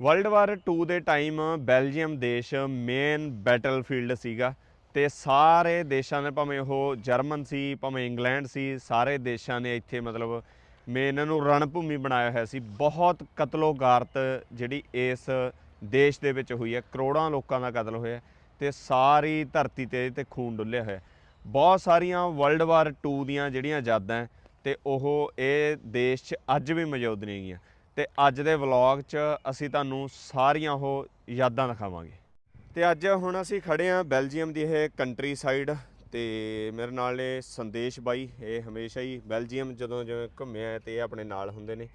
World war 2 ਦੇ time Belgium ਦੇਸ਼ main battlefield ਸੀਗਾ ਤੇ ਸਾਰੇ ਦੇਸ਼ਾਂ ਨੇ ਭਾਵੇਂ ਉਹ ਜਰਮਨ ਸੀ ਭਾਵੇਂ ਇੰਗਲੈਂਡ ਸੀ ਸਾਰੇ ਦੇਸ਼ਾਂ ਨੇ ਇੱਥੇ ਮਤਲਬ ਮੇ ਇਹਨਾਂ ਨੂੰ ਰਣਭੂਮੀ ਬਣਾਇਆ ਹੋਇਆ ਸੀ। ਬਹੁਤ ਕਤਲੋਗਾਰਤ ਜਿਹੜੀ ਇਸ ਦੇਸ਼ ਦੇ ਵਿੱਚ ਹੋਈ ਹੈ ਕਰੋੜਾਂ ਲੋਕਾਂ ਦਾ ਕਤਲ ਹੋਇਆ ਤੇ ਸਾਰੀ ਧਰਤੀ ਤੇ ਤੇ ਖੂਨ ਡੁੱਲਿਆ ਹੋਇਆ। ਬਹੁਤ ਸਾਰੀਆਂ ਵਰਲਡ ਵਾਰ 2 ਦੀਆਂ ਜਿਹੜੀਆਂ ਯਾਦਾਂ ਹੈ, ਤੇ ਉਹ ਇਹ ਦੇਸ਼ 'ਚ ਅੱਜ ਵੀ ਮੌਜੂਦ ਨੇਗੀਆਂ। ਤੇ ਅੱਜ ਦੇ ਵਲੌਗ 'ਚ ਅਸੀਂ ਤੁਹਾਨੂੰ ਸਾਰੀਆਂ ਉਹ ਯਾਦਾਂ ਦਿਖਾਵਾਂਗੇ। ਤੇ ਅੱਜ ਹੁਣ ਅਸੀਂ ਖੜੇ ਆਂ ਬੈਲਜੀਅਮ ਦੀ ਇਹ ਕੰਟਰੀ ਸਾਈਡ ਤੇ ਮੇਰੇ ਨਾਲ ਨੇ ਸੰਦੇਸ਼ ਬਾਈ। ਇਹ ਹਮੇਸ਼ਾ ਹੀ ਬੈਲਜੀਅਮ ਜਦੋਂ ਜਿਵੇਂ ਘੁੰਮਿਆ ਤੇ ਇਹ ਆਪਣੇ ਨਾਲ ਹੁੰਦੇ ਨੇ।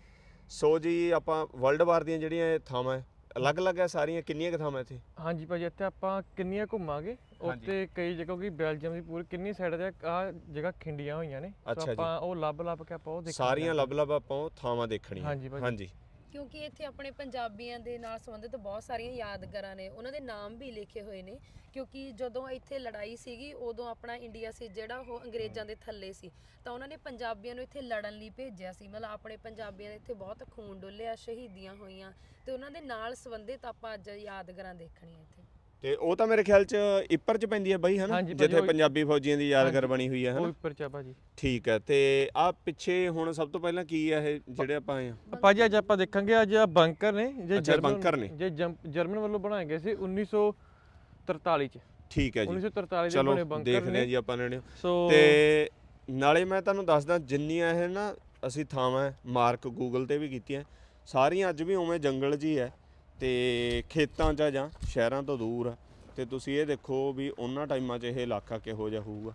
ਸੋ ਜੀ ਆਪਾਂ ਵਰਲਡ ਵਾਰ ਦੀਆਂ ਜਿਹੜੀਆਂ ਇਹ ਥਾਵਾਂ ਹੈ, ਅਲੱਗ-ਅਲੱਗ ਹੈ ਸਾਰੀਆਂ? ਕਿੰਨੀਆਂ ਕੁ ਥਾਵਾਂ ਇੱਥੇ? ਹਾਂਜੀ ਭਾਜੀ ਇੱਥੇ ਆਪਾਂ ਕਿੰਨੀਆਂ ਘੁੰਮਾਂਗੇ? ਉੱਤੇ ਕਈ ਜਗ੍ਹਾ ਕਿ ਬੈਲਜੀਅਮ ਦੀ ਪੂਰੀ ਕਿੰਨੀ ਸਾਈਡ ਤੇ ਆ ਜਗ੍ਹਾ ਖਿੰਡੀਆਂ ਹੋਈਆਂ ਨੇ। ਸੋ। ਆਪਾਂ ਉਹ ਲੱਭ ਲੱਭ ਕੇ ਆਪਾਂ ਉਹ ਦੇਖਾਂਗੇ ਸਾਰੀਆਂ ਲੱਭ-ਲੱਭ ਆਪਾਂ ਉਹ ਥਾਵਾਂ ਦੇਖਣੀਆਂ। ਹਾਂਜੀ ਕਿਉਂਕਿ ਇੱਥੇ ਆਪਣੇ ਪੰਜਾਬੀਆਂ ਦੇ ਨਾਲ ਸੰਬੰਧਿਤ ਬਹੁਤ ਸਾਰੀਆਂ ਯਾਦਗਾਰਾਂ ਨੇ। ਉਹਨਾਂ ਦੇ ਨਾਮ ਵੀ ਲਿਖੇ ਹੋਏ ਨੇ। ਕਿਉਂਕਿ ਜਦੋਂ ਇੱਥੇ ਲੜਾਈ ਸੀਗੀ ਉਦੋਂ ਆਪਣਾ ਇੰਡੀਆ ਸੀ ਜਿਹੜਾ ਉਹ ਅੰਗਰੇਜ਼ਾਂ ਦੇ ਥੱਲੇ ਸੀ। ਤਾਂ ਉਹਨਾਂ ਨੇ ਪੰਜਾਬੀਆਂ ਨੂੰ ਇੱਥੇ ਲੜਨ ਲਈ ਭੇਜਿਆ ਸੀ। ਮਤਲਬ ਆਪਣੇ ਪੰਜਾਬੀਆਂ ਦੇ ਇੱਥੇ ਬਹੁਤ ਖੂਨ ਡੁੱਲਿਆ ਸ਼ਹੀਦੀਆਂ ਹੋਈਆਂ। ਤੇ ਉਹਨਾਂ ਦੇ ਨਾਲ ਸੰਬੰਧਿਤ ਆਪਾਂ ਅੱਜ ਯਾਦਗਾਰਾਂ ਦੇਖਣੀਆਂ ਇੱਥੇ। ਤੇ ਉਹ ਤਾਂ ਮੇਰੇ ਖਿਆਲ 'ਚ ਇੱਪਰ 'ਚ ਪੈਂਦੀ ਹੈ ਬਾਈ ਹਨਾ? ਹਾਂਜੀ ਭਾਜੀ, ਜਿੱਥੇ ਉਹ- ਪੰਜਾਬੀ ਫੌਜੀਆਂ ਦੀ ਯਾਦਗਾਰ ਹਾਂਜੀ। ਬਣੀ ਹੋਈ ਹੈ ਉਹ ਹਨਾ ਉੱਪਰ ਚਾ ਭਾਜੀ। ਠੀਕ ਹੈ ਤੇ ਆ ਪਿੱਛੇ ਹੁਣ ਸਭ ਤੋਂ ਪਹਿਲਾਂ ਕੀ ਹੈ ਇਹ ਜਿਹੜੇ ਆਪਾਂ ਆਏ ਆ? ਭਾਜੀ ਅੱਜ ਆਪਾਂ ਦੇਖਾਂਗੇ ਅੱਜ ਆ ਬੰਕਰ ਨੇ ਜੇ ਅੱਛਾ, ਨੇ। ਜੇ ਜੰਪ- ਜਰਮਨ ਵੱਲੋਂ ਬਣਾਏ ਗਏ ਸੀ 1943 ਚ। ਠੀਕ ਹੈ ਜੀ। 1943 ਦੇ ਚਲੋ ਬਣੇ ਬੰਕਰ ਦੇਖਦੇ ਆ ਨੇ ਜੀ ਆਪਾਂ ਨੇ। ਸੋ ਤੇ ਨਾਲੇ ਮੈਂ ਤੁਹਾਨੂੰ ਦੱਸਦਾ ਜਿੰਨੀਆਂ ਇਹ ਨਾ ਅਸੀਂ ਥਾਵਾਂ ਮਾਰਕ ਗੂਗਲ ਤੇ ਵੀ ਕੀਤੀਆਂ ਸਾਰੀਆਂ ਅੱਜ ਵੀ ਉਵੇਂ ਜੰਗਲ ਜੀ ਹੈ। ਤੇ ਖੇਤਾਂ 'ਚ ਜਾਂ ਸ਼ਹਿਰਾਂ ਤੋਂ ਦੂਰ ਆ ਤੇ ਤੁਸੀਂ ਇਹ ਦੇਖੋ ਵੀ ਉਹਨਾਂ ਟਾਈਮਾਂ 'ਚ ਇਹ ਇਲਾਕਾ ਕਿਹੋ ਜਿਹਾ ਹੋਊਗਾ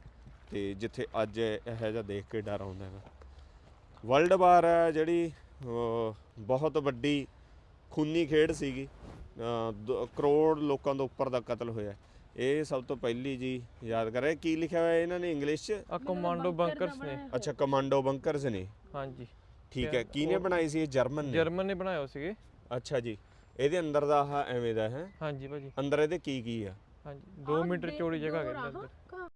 ਤੇ ਜਿੱਥੇ ਅੱਜ ਇਹੋ ਜਿਹਾ ਦੇਖ ਕੇ ਡਰ ਆਉਂਦਾ ਹੈਗਾ। ਵਰਲਡ ਵਾਰ ਹੈ ਜਿਹੜੀ ਬਹੁਤ ਵੱਡੀ ਖੂਨੀ ਖੇਡ ਸੀਗੀ ਦ- ਕਰੋੜ ਲੋਕਾਂ ਤੋਂ ਉੱਪਰ ਦਾ ਕਤਲ ਹੋਇਆ। ਇਹ ਸਭ ਤੋਂ ਪਹਿਲੀ ਜੀ ਯਾਦ ਕਰ ਰਹੇ ਕੀ ਲਿਖਿਆ ਹੋਇਆ ਇਹਨਾਂ ਨੇ ਇੰਗਲਿਸ਼ 'ਚ? ਆ ਕਮਾਂਡੋ ਬੰਕਰਸ ਨੇ। ਅੱਛਾ ਕਮਾਂਡੋ ਬੰਕਰਸ ਨੇ। ਹਾਂਜੀ। ਠੀਕ ਹੈ ਕਿਹਨੇ ਬਣਾਈ ਸੀ ਇਹ ਜਰਮਨ ਨੇ? ਜਰਮਨ ਨੇ ਹੋਏ ਸੀਗੇ। ਅੱਛਾ ਜੀ। ਇਹਦੇ ਅੰਦਰ ਦਾ ਆਹ ਐਵੇਂ ਦਾ ਹੈ। ਹਾਂਜੀ ਭਾਜੀ। ਅੰਦਰ ਇਹਦੇ ਕੀ ਕੀ ਆ? ਹਾਂਜੀ 2 ਮੀਟਰ ਚੌੜੀ ਜਗ੍ਹਾ ਹੈਗੀ ਅੰਦਰ।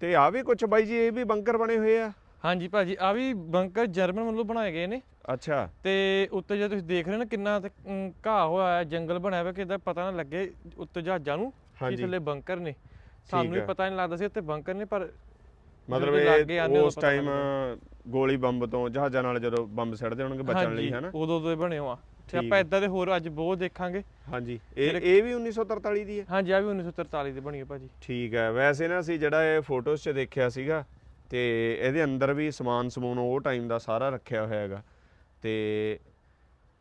ਤੇ ਆ ਵੀ ਕੁਝ ਬਾਈ ਜੀ ਇਹ ਵੀ ਬੰਕਰ ਬਣੇ ਹੋਏ ਆ? ਹਾਂਜੀ ਭਾਜੀ ਆ ਵੀ ਬੰਕਰ ਜਰਮਨ ਵੱਲੋਂ ਬਣਾਏ ਗਏ ਨੇ। ਅੱਛਾ। ਤੇ ਉੱਤੇ ਜੇ ਤੁਸੀਂ ਦੇਖ ਰਹੇ ਹੋ ਨਾ ਕਿੰਨਾ ਤੇ, ਅਮ, ਘਾਹ ਹੋਇਆ ਹੈ ਜੰਗਲ ਬਣਿਆ ਹੋਇਆ ਕਿਦਾ ਪਤਾ ਨਾ ਲੱਗੇ ਉੱਤੇ ਜਹਾਜ਼ਾਂ ਨੂੰ ਕਿ ਹਾਂਜੀ। ਥੱਲੇ ਬੰਕਰ ਨੇ। ਸਾਨੂੰ ਵੀ ਹੈ। ਪਤਾ ਨਹੀਂ ਲੱਗਦਾ ਸੀ ਉੱਤੇ ਬੰਕਰ ਨੇ ਪਰ ਮਤਲਬ ਜਦੋਂ ਲਾਗੇ ਆਉਂਦੇ ਇਹ ਉਦੋਂ ਉਸ ਪਤਾ ਟਾਈਮ। ਗੋਲੀ ਬੰਬ ਤੋਂ ਜਹਾਜ਼ਾਂ ਨਾਲ ਜਦੋਂ ਬੰਬ ਸਿੱਟਦੇ ਹੋਣਗੇ ਬਚਣ ਲਈ ਹਾਂਜੀ, ਹਨਾ? ਉਦੋਂ ਉਦੋਂ ਹੀ ਬਣੇ ਹੋਆ ਤੇ ਆਪਾਂ। ਇਦਾਂ ਦੇ ਹੋਰ ਅੱਜ ਬਹੁਤ ਦੇਖਾਂਗੇ। ਹਾਂਜੀ ਇਹ ਇਹ ਵੀ 1943 ਦੀ ਹੈ? ਹਾਂਜੀ ਆ ਵੀ 1943 ਦੀ ਬਣੀ ਹੈ ਭਾਜੀ। ਠੀਕ ਹੈ ਵੈਸੇ ਨਾ ਅਸੀਂ ਜਿਹੜਾ ਇਹ ਫੋਟੋਜ਼ 'ਚ ਦੇਖਿਆ ਸੀਗਾ ਤੇ ਇਹਦੇ ਅੰਦਰ ਵੀ ਸਮਾਨ ਸਮੂਨ ਉਹ ਟਾਈਮ ਦਾ ਸਾਰਾ ਰੱਖਿਆ ਹੋਇਆ ਹੈਗਾ। ਤੇ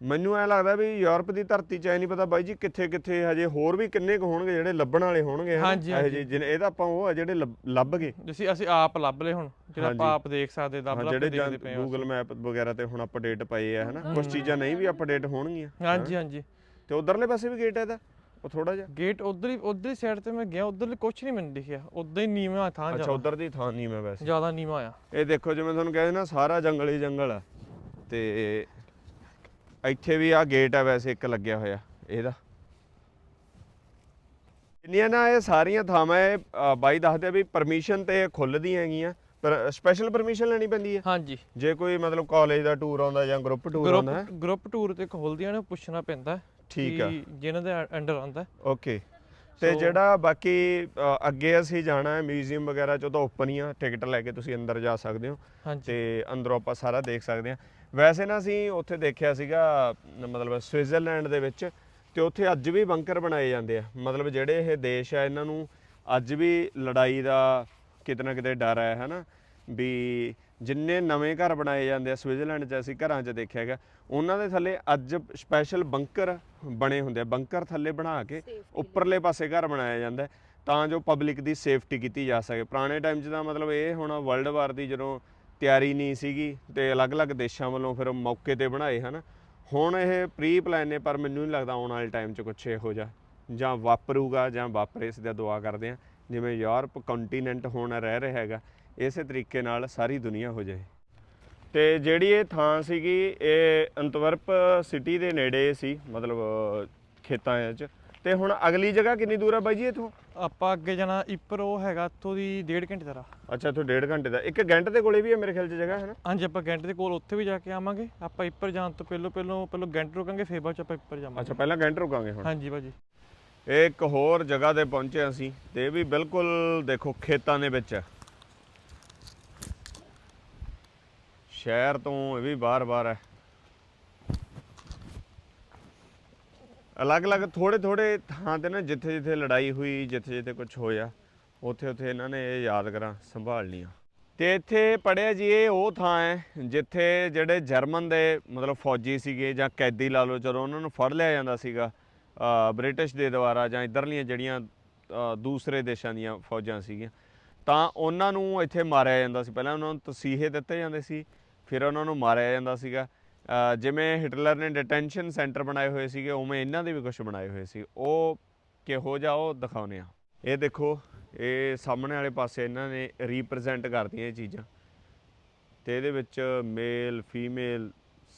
ਮੈਨੂੰ ਐ ਲੱਗਦਾ ਵੀ ਯੂਰਪ ਦੀ ਧਰਤੀ 'ਚ ਐ ਨਹੀਂ ਪਤਾ ਬਾਈ ਜੀ ਕਿੱਥੇ ਕਿੱਥੇ ਹਜੇ ਹੋਰ ਵੀ ਕਿੰਨੇ ਕੁ ਹੋਣਗੇ ਜਿਹੜੇ ਲੱਭਣ ਵਾਲੇ ਹੋਣਗੇ? ਹਾਂਜੀ, ਇਹੋ ਹਾਂਜੀ। ਜਿਹੇ ਜਿਹਨੇ- ਇਹ ਤਾਂ ਆਪਾਂ ਉਹ ਆ ਜਿਹੜੇ ਲੱਭ- ਲੱਭ ਗਏ। ਜਿਵੇਂ ਅਸੀਂ ਆਪ ਲੱਭ ਲਏ ਹੁਣ ਜਿਹੜਾ ਆਪਾਂ ਹਾਂਜੀ। ਆਪ ਦੇਖ ਸਕਦੇ ਹਾਂ ਲੱਭ ਕੇ ਦੇਖਦੇ ਪਏ ਹਾਂ ਗੂਗਲ ਮੈਪ ਵਗੈਰਾ ਤੇ ਹੁਣ ਅਪਡੇਟ ਪਏ ਆ ਹਨਾ? ਕੁਝ ਚੀਜ਼ਾਂ ਨਹੀਂ ਵੀ ਅਪਡੇਟ ਹੋਣਗੀਆਂ ਹਾਂਜੀ ਹਾਂਜੀ। ਤੇ ਉਧਰਲੇ ਪਾਸੇ ਵੀ ਗੇਟ ਹੈ ਇਹਦਾ? ਉਹ ਥੋੜਾ ਜਿਹਾ? ਗੇਟ ਉਧਰ ਹੀ ਉਧਰ ਹੀ ਸਾਈਡ ਤੇ ਮੈਂ ਗਿਆ ਉਧਰ ਕੁਝ ਨਹੀਂ ਮੈਨੂੰ ਦਿਖਿਆ। ਉਦਾਂ ਹੀ ਨੀਵਾਂ ਥਾਂ ਅੱਛਾ ਜ਼ਿਆਦਾ। ਉਧਰ ਦੀ ਥਾਂ ਨਹੀਂ ਮੈਂ ਵੈਸੇ। ਜ਼ਿਆਦਾ ਨੀਵਾਂ ਆ। ਇਹ ਦੇਖੋ ਜਿਵੇਂ ਤੁਹਾਨੂੰ ਕਹਿੰਦੇ ਨਾ ਸਾਰਾ ਜੰਗਲ ਹੀ ਜੰਗਲ ਆ। ਤੇ ਇੱਥੇ ਵੀ ਆ ਗੇਟ ਆ ਵੈਸੇ ਇੱਕ ਲੱਗਿਆ ਹੋਇਆ ਇਹਦਾ। ਇੰਨੀਆਂ ਨਾ ਇਹ ਸਾਰੀਆਂ ਥਾਵਾਂ ਇਹ ਅ, ਬਾਈ ਦੱਸਦੇ ਆ ਵੀ ਪਰਮਿਸ਼ਨ ਤੇ ਖੁੱਲਦੀਆਂ ਹੈਗੀਆਂ ਪਰ ਸਪੈਸ਼ਲ ਪਰਮਿਸ਼ਨ ਲੈਣੀ ਪੈਂਦੀ ਹੈ ਹਾਂਜੀ। ਜੇ ਕੋਈ ਮਤਲਬ ਕਾਲਜ ਦਾ ਟੂਰ ਆਉਂਦਾ ਜਾਂ ਗਰੁੱਪ ਟੂਰ ਆਉਂਦਾ ਹੈ? ਗਰੁੱਪ ਗਰੁੱਪ ਟੂਰ ਤੇ ਖੋਲਦੀਆਂ ਨੇ ਪੁੱਛਣਾ ਪੈਂਦਾ ਠੀਕ ਆ। ਕਿ ਜਿਨ੍ਹਾਂ ਦੇ ਅੰਡਰ ਆਉਂਦਾ ਓਕੇ। ਤੇ So- ਜਿਹੜਾ ਬਾਕੀ ਅ, ਅੱਗੇ ਅਸੀਂ ਜਾਣਾ ਹੈ ਮਿਊਜ਼ੀਅਮ ਵਗੈਰਾ ਚ ਉਹ ਤਾਂ ਓਪਨ ਹੀ ਆ ਟਿਕਟ ਲੈ ਕੇ ਤੁਸੀਂ ਅੰਦਰ ਜਾ ਸਕਦੇ ਹੋ। ਹਾਂਜੀ। ਤੇ ਅੰਦਰੋਂ ਆਪਾਂ ਸਾਰਾ ਦੇਖ ਸਕਦੇ ਹਾਂ। ਵੈਸੇ ਨਾ ਅਸੀਂ ਉੱਥੇ ਦੇਖਿਆ ਸੀਗਾ ਨ- ਮਤਲਬ ਸਵਿਟਜ਼ਰਲੈਂਡ ਦੇ ਵਿੱਚ ਤੇ ਉੱਥੇ ਅੱਜ ਵੀ ਬੰਕਰ ਬਣਾਏ ਜਾਂਦੇ ਆ। ਮਤਲਬ ਜਿਹੜੇ ਇਹ ਦੇਸ਼ ਆ ਇਹਨਾਂ ਨੂੰ ਅੱਜ ਵੀ ਲੜਾਈ ਦਾ ਕਿਤੇ ਨਾ ਕਿਤੇ ਡਰ ਹੈ ਹਨਾ? ਵੀ ਜਿੰਨੇ ਨਵੇਂ ਘਰ ਬਣਾਏ ਜਾਂਦੇ ਆ ਸਵਿਟਜ਼ਰਲੈਂਡ 'ਚ ਅਸੀਂ ਘਰਾਂ 'ਚ ਦੇਖਿਆ ਹੈਗਾ ਉਹਨਾਂ ਦੇ ਥੱਲੇ ਅੱਜ ਸਪੈਸ਼ਲ ਬੰਕਰ ਬਣੇ ਹੁੰਦੇ ਆ ਬੰਕਰ ਥੱਲੇ ਬਣਾ ਕੇ ਉੱਪਰਲੇ ਪਾਸੇ ਘਰ ਬਣਾਇਆ ਜਾਂਦਾ ਤਾਂ ਜੋ ਪਬਲਿਕ ਦੀ ਸੇਫਟੀ ਕੀਤੀ ਜਾ ਸਕੇ। ਪੁਰਾਣੇ ਟਾਈਮ 'ਚ ਤਾਂ ਮਤਲਬ ਇਹ ਹੁਣ ਵਰਲਡ ਵਾਰ ਦੀ ਜਦੋਂ ਤਿਆਰੀ ਨਹੀਂ ਸੀਗੀ ਤੇ ਅਲੱਗ-ਅਲੱਗ ਦੇਸ਼ਾਂ ਵੱਲੋਂ ਫਿਰ ਮੌਕੇ ਤੇ ਬਣਾਏ ਹਨ। ਹੁਣ ਇਹ ਪ੍ਰੀ ਪਲਾਨ ਨੇ, ਪਰ ਮੈਨੂੰ ਨਹੀਂ ਲੱਗਦਾ ਆਉਣ ਵਾਲੇ ਟਾਈਮ 'ਚ ਕੁਛ ਇਹੋ ਜਿਹਾ ਜਾਂ ਵਾਪਰੂਗਾ ਜਾਂ ਵਾਪਰੇ ਇਸ ਦਾ ਦੁਆ ਕਰਦੇ ਆ ਜਿਵੇਂ ਯੂਰਪ ਕੰਟੀਨੈਂਟ ਹੁਣ ਰਹਿ ਰਿਹਾ ਹੈਗਾ, ਇਸੇ ਤਰੀਕੇ ਨਾਲ ਸਾਰੀ ਦੁਨੀਆ ਹੋ ਜਾਏ। ਤੇ ਜਿਹੜੀ ਇਹ ਥਾਂ ਸੀਗੀ, ਇਹ ਅੰਤਵਰਪ ਸਿਟੀ ਦੇ ਨੇੜੇ ਸੀ, ਮਤਲਬ ਖੇਤਾਂ 'ਚ। ਤੇ ਹੁਣ ਅਗਲੀ ਜਗ੍ਹਾ ਕਿੰਨੀ ਦੂਰ ਆ ਬਾਈ ਜੀ ਇਥੋਂ? ਆਪਾਂ ਅੱਗੇ ਜਾਣਾ ਇੱਪਰ ਹੈਗਾ ਇੱਥੋਂ ਦੀ ਡੇਢ ਘੰਟੇ ਦਾ। ਰਾਹ ਅੱਛਾ ਇਥੋਂ ਡੇਢ ਘੰਟੇ ਦਾ। ਇੱਕ ਘੰਟੇ ਦੇ ਕੋਲੇ ਵੀ ਹੈ ਮੇਰੇ ਖਿਆਲ 'ਚ ਜਗ੍ਹਾ ਹੈ ਨਾ? ਹਾਂਜੀ ਆਪਾਂ ਘੰਟੇ ਦੇ ਕੋਲ ਉੱਥੇ ਵੀ ਜਾ ਕੇ ਆਵਾਂਗੇ। ਆਪਾਂ ਇੱਪਰ ਜਾਣ ਤੋਂ ਪਹਿਲਾਂ ਪਹਿਲਾਂ ਪਹਿਲਾਂ ਘੰਟੇ ਰੁਕਾਂਗੇ ਫਿਰ ਬਾਅਦ ਚ ਆਪਾਂ ਇੱਪਰ ਜਾਵਾਂਗੇ। ਅੱਛਾ ਪਹਿਲਾਂ ਘੰਟੇ ਰੁਕਾਂਗੇ ਹੁਣ? ਹਾਂਜੀ ਭਾਜੀ ਇਹ ਇੱਕ ਹੋਰ ਜਗ੍ਹਾ ਤੇ ਪਹੁੰਚੇ ਅਸੀਂ ਤੇ ਇਹ ਵੀ ਬਿਲਕੁਲ ਦੇਖੋ ਖੇਤਾਂ ਦੇ ਵਿੱਚ। ਸ਼ਹਿਰ ਤੋਂ ਇਹ ਵੀ ਬਾਹਰ-ਬਾਹਰ ਹੈ। ਅਲੱਗ-ਅਲੱਗ ਥੋੜੇ-ਥੋੜੇ ਥਾਂ ਤੇ ਨਾ ਜਿੱਥੇ-ਜਿੱਥੇ ਲੜਾਈ ਹੋਈ, ਜਿੱਥੇ-ਜਿੱਥੇ ਕੁਝ ਹੋਇਆ, ਉੱਥੇ-ਉੱਥੇ ਇਹਨਾਂ ਨੇ ਇਹ ਯਾਦਗਾਰਾਂ ਸੰਭਾਲ ਲਈਆਂ ਤੇ ਇੱਥੇ ਪੜਿਆ ਜੀ ਇਹ ਉਹ ਥਾਂ ਹੈ, ਜਿੱਥੇ ਜਿਹੜੇ ਜਰਮਨ ਦੇ ਮਤਲਬ ਫੌਜੀ ਸੀਗੇ ਜਾਂ ਕੈਦੀ ਲਾ ਲਓ ਜਦੋਂ ਉਹਨਾਂ ਨੂੰ ਫੜ ਲਿਆ ਜਾਂਦਾ ਸੀਗਾ ਬ੍ਰਿਟਿਸ਼ ਦੇ ਦੁਆਰਾ ਜਾਂ ਇਧਰਲੀਆਂ ਜਿਹੜੀਆਂ ਦੂਸਰੇ ਦੇਸ਼ਾਂ ਦੀਆਂ ਫੌਜਾਂ ਸੀਗੀਆਂ। ਤਾਂ ਉਹਨਾਂ ਨੂੰ ਇੱਥੇ ਮਾਰਿਆ ਜਾਂਦਾ ਸੀ। ਪਹਿਲਾਂ ਉਹਨਾਂ ਨੂੰ ਤਸੀਹੇ ਦਿੱਤੇ ਜਾਂਦੇ ਸੀ, ਫਿਰ ਉਹਨਾਂ ਨੂੰ ਮਾਰਿਆ ਜਾਂਦਾ ਸੀਗਾ। ਜਿਵੇਂ ਹਿਟਲਰ ਨੇ ਡਿਟੈਂਸ਼ਨ ਸੈਂਟਰ ਬਣਾਏ ਹੋਏ ਸੀਗੇ, ਉਵੇਂ ਇਹਨਾਂ ਦੇ ਵੀ ਕੁਝ ਬਣਾਏ ਹੋਏ ਸੀ। ਉਹ ਕਿਹੋ ਜਿਹਾ ਉਹ ਦਿਖਾਉਨੇ ਆ ਇਹ ਦੇਖੋ, ਇਹ ਸਾਹਮਣੇ ਵਾਲੇ ਪਾਸੇ ਇਹਨਾਂ ਨੇ ਰੀਪਰੈਜ਼ੈਂਟ ਕਰਦੀਆਂ ਇਹ ਚੀਜ਼ਾਂ। ਤੇ ਇਹਦੇ ਵਿੱਚ ਮੇਲ ਫੀਮੇਲ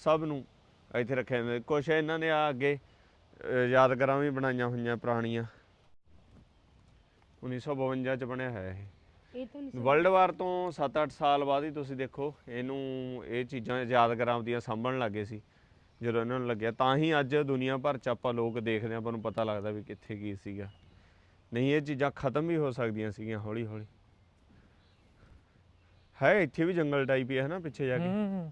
ਸਭ ਨੂੰ ਇੱਥੇ ਰੱਖਿਆ ਜਾਂਦਾ। ਕੁਝ ਇਹਨਾਂ ਨੇ ਆ ਅੱਗੇ ਯਾਦਗਾਰਾਂ ਵੀ ਬਣਾਈਆਂ ਹੋਈਆਂ ਪੁਰਾਣੀਆਂ। 1952 ਚ ਬਣਿਆ ਹੋਇਆ ਇਹ। ਇਹ ਤਾਂ ਵਰਲਡ ਵਾਰ ਤੋਂ 7-8 ਸਾਲ ਬਾਅਦ ਹੀ ਤੁਸੀਂ ਦੇਖੋ ਇਹਨੂੰ ਇਹ ਚੀਜ਼ਾਂ ਯਾਦਗਾਰਾਂ ਦੀਆਂ ਸਾਂਭਣ ਲੱਗੇ ਸੀ ਜਦੋਂ ਇਹਨਾਂ ਨੂੰ ਲੱਗਿਆ। ਤਾਂ ਹੀ ਅੱਜ ਦੁਨੀਆ ਭਰ ਚ ਆਪਾਂ ਲੋਕ ਦੇਖਦੇ ਆਪਾਂ ਨੂੰ ਪਤਾ ਲੱਗਦਾ ਵੀ ਕਿੱਥੇ ਕੀ ਸੀਗਾ। ਨਹੀਂ ਇਹ ਚੀਜ਼ਾਂ ਖਤਮ ਵੀ ਹੋ ਸਕਦੀਆਂ ਸੀਗੀਆਂ ਹੌਲੀ ਹੌਲੀ ਹੈ ਇੱਥੇ ਵੀ ਜੰਗਲ ਟਾਈਪ ਹੀ ਹੈ ਨਾ ਪਿੱਛੇ ਜਾ ਕੇ। ਹੂੰ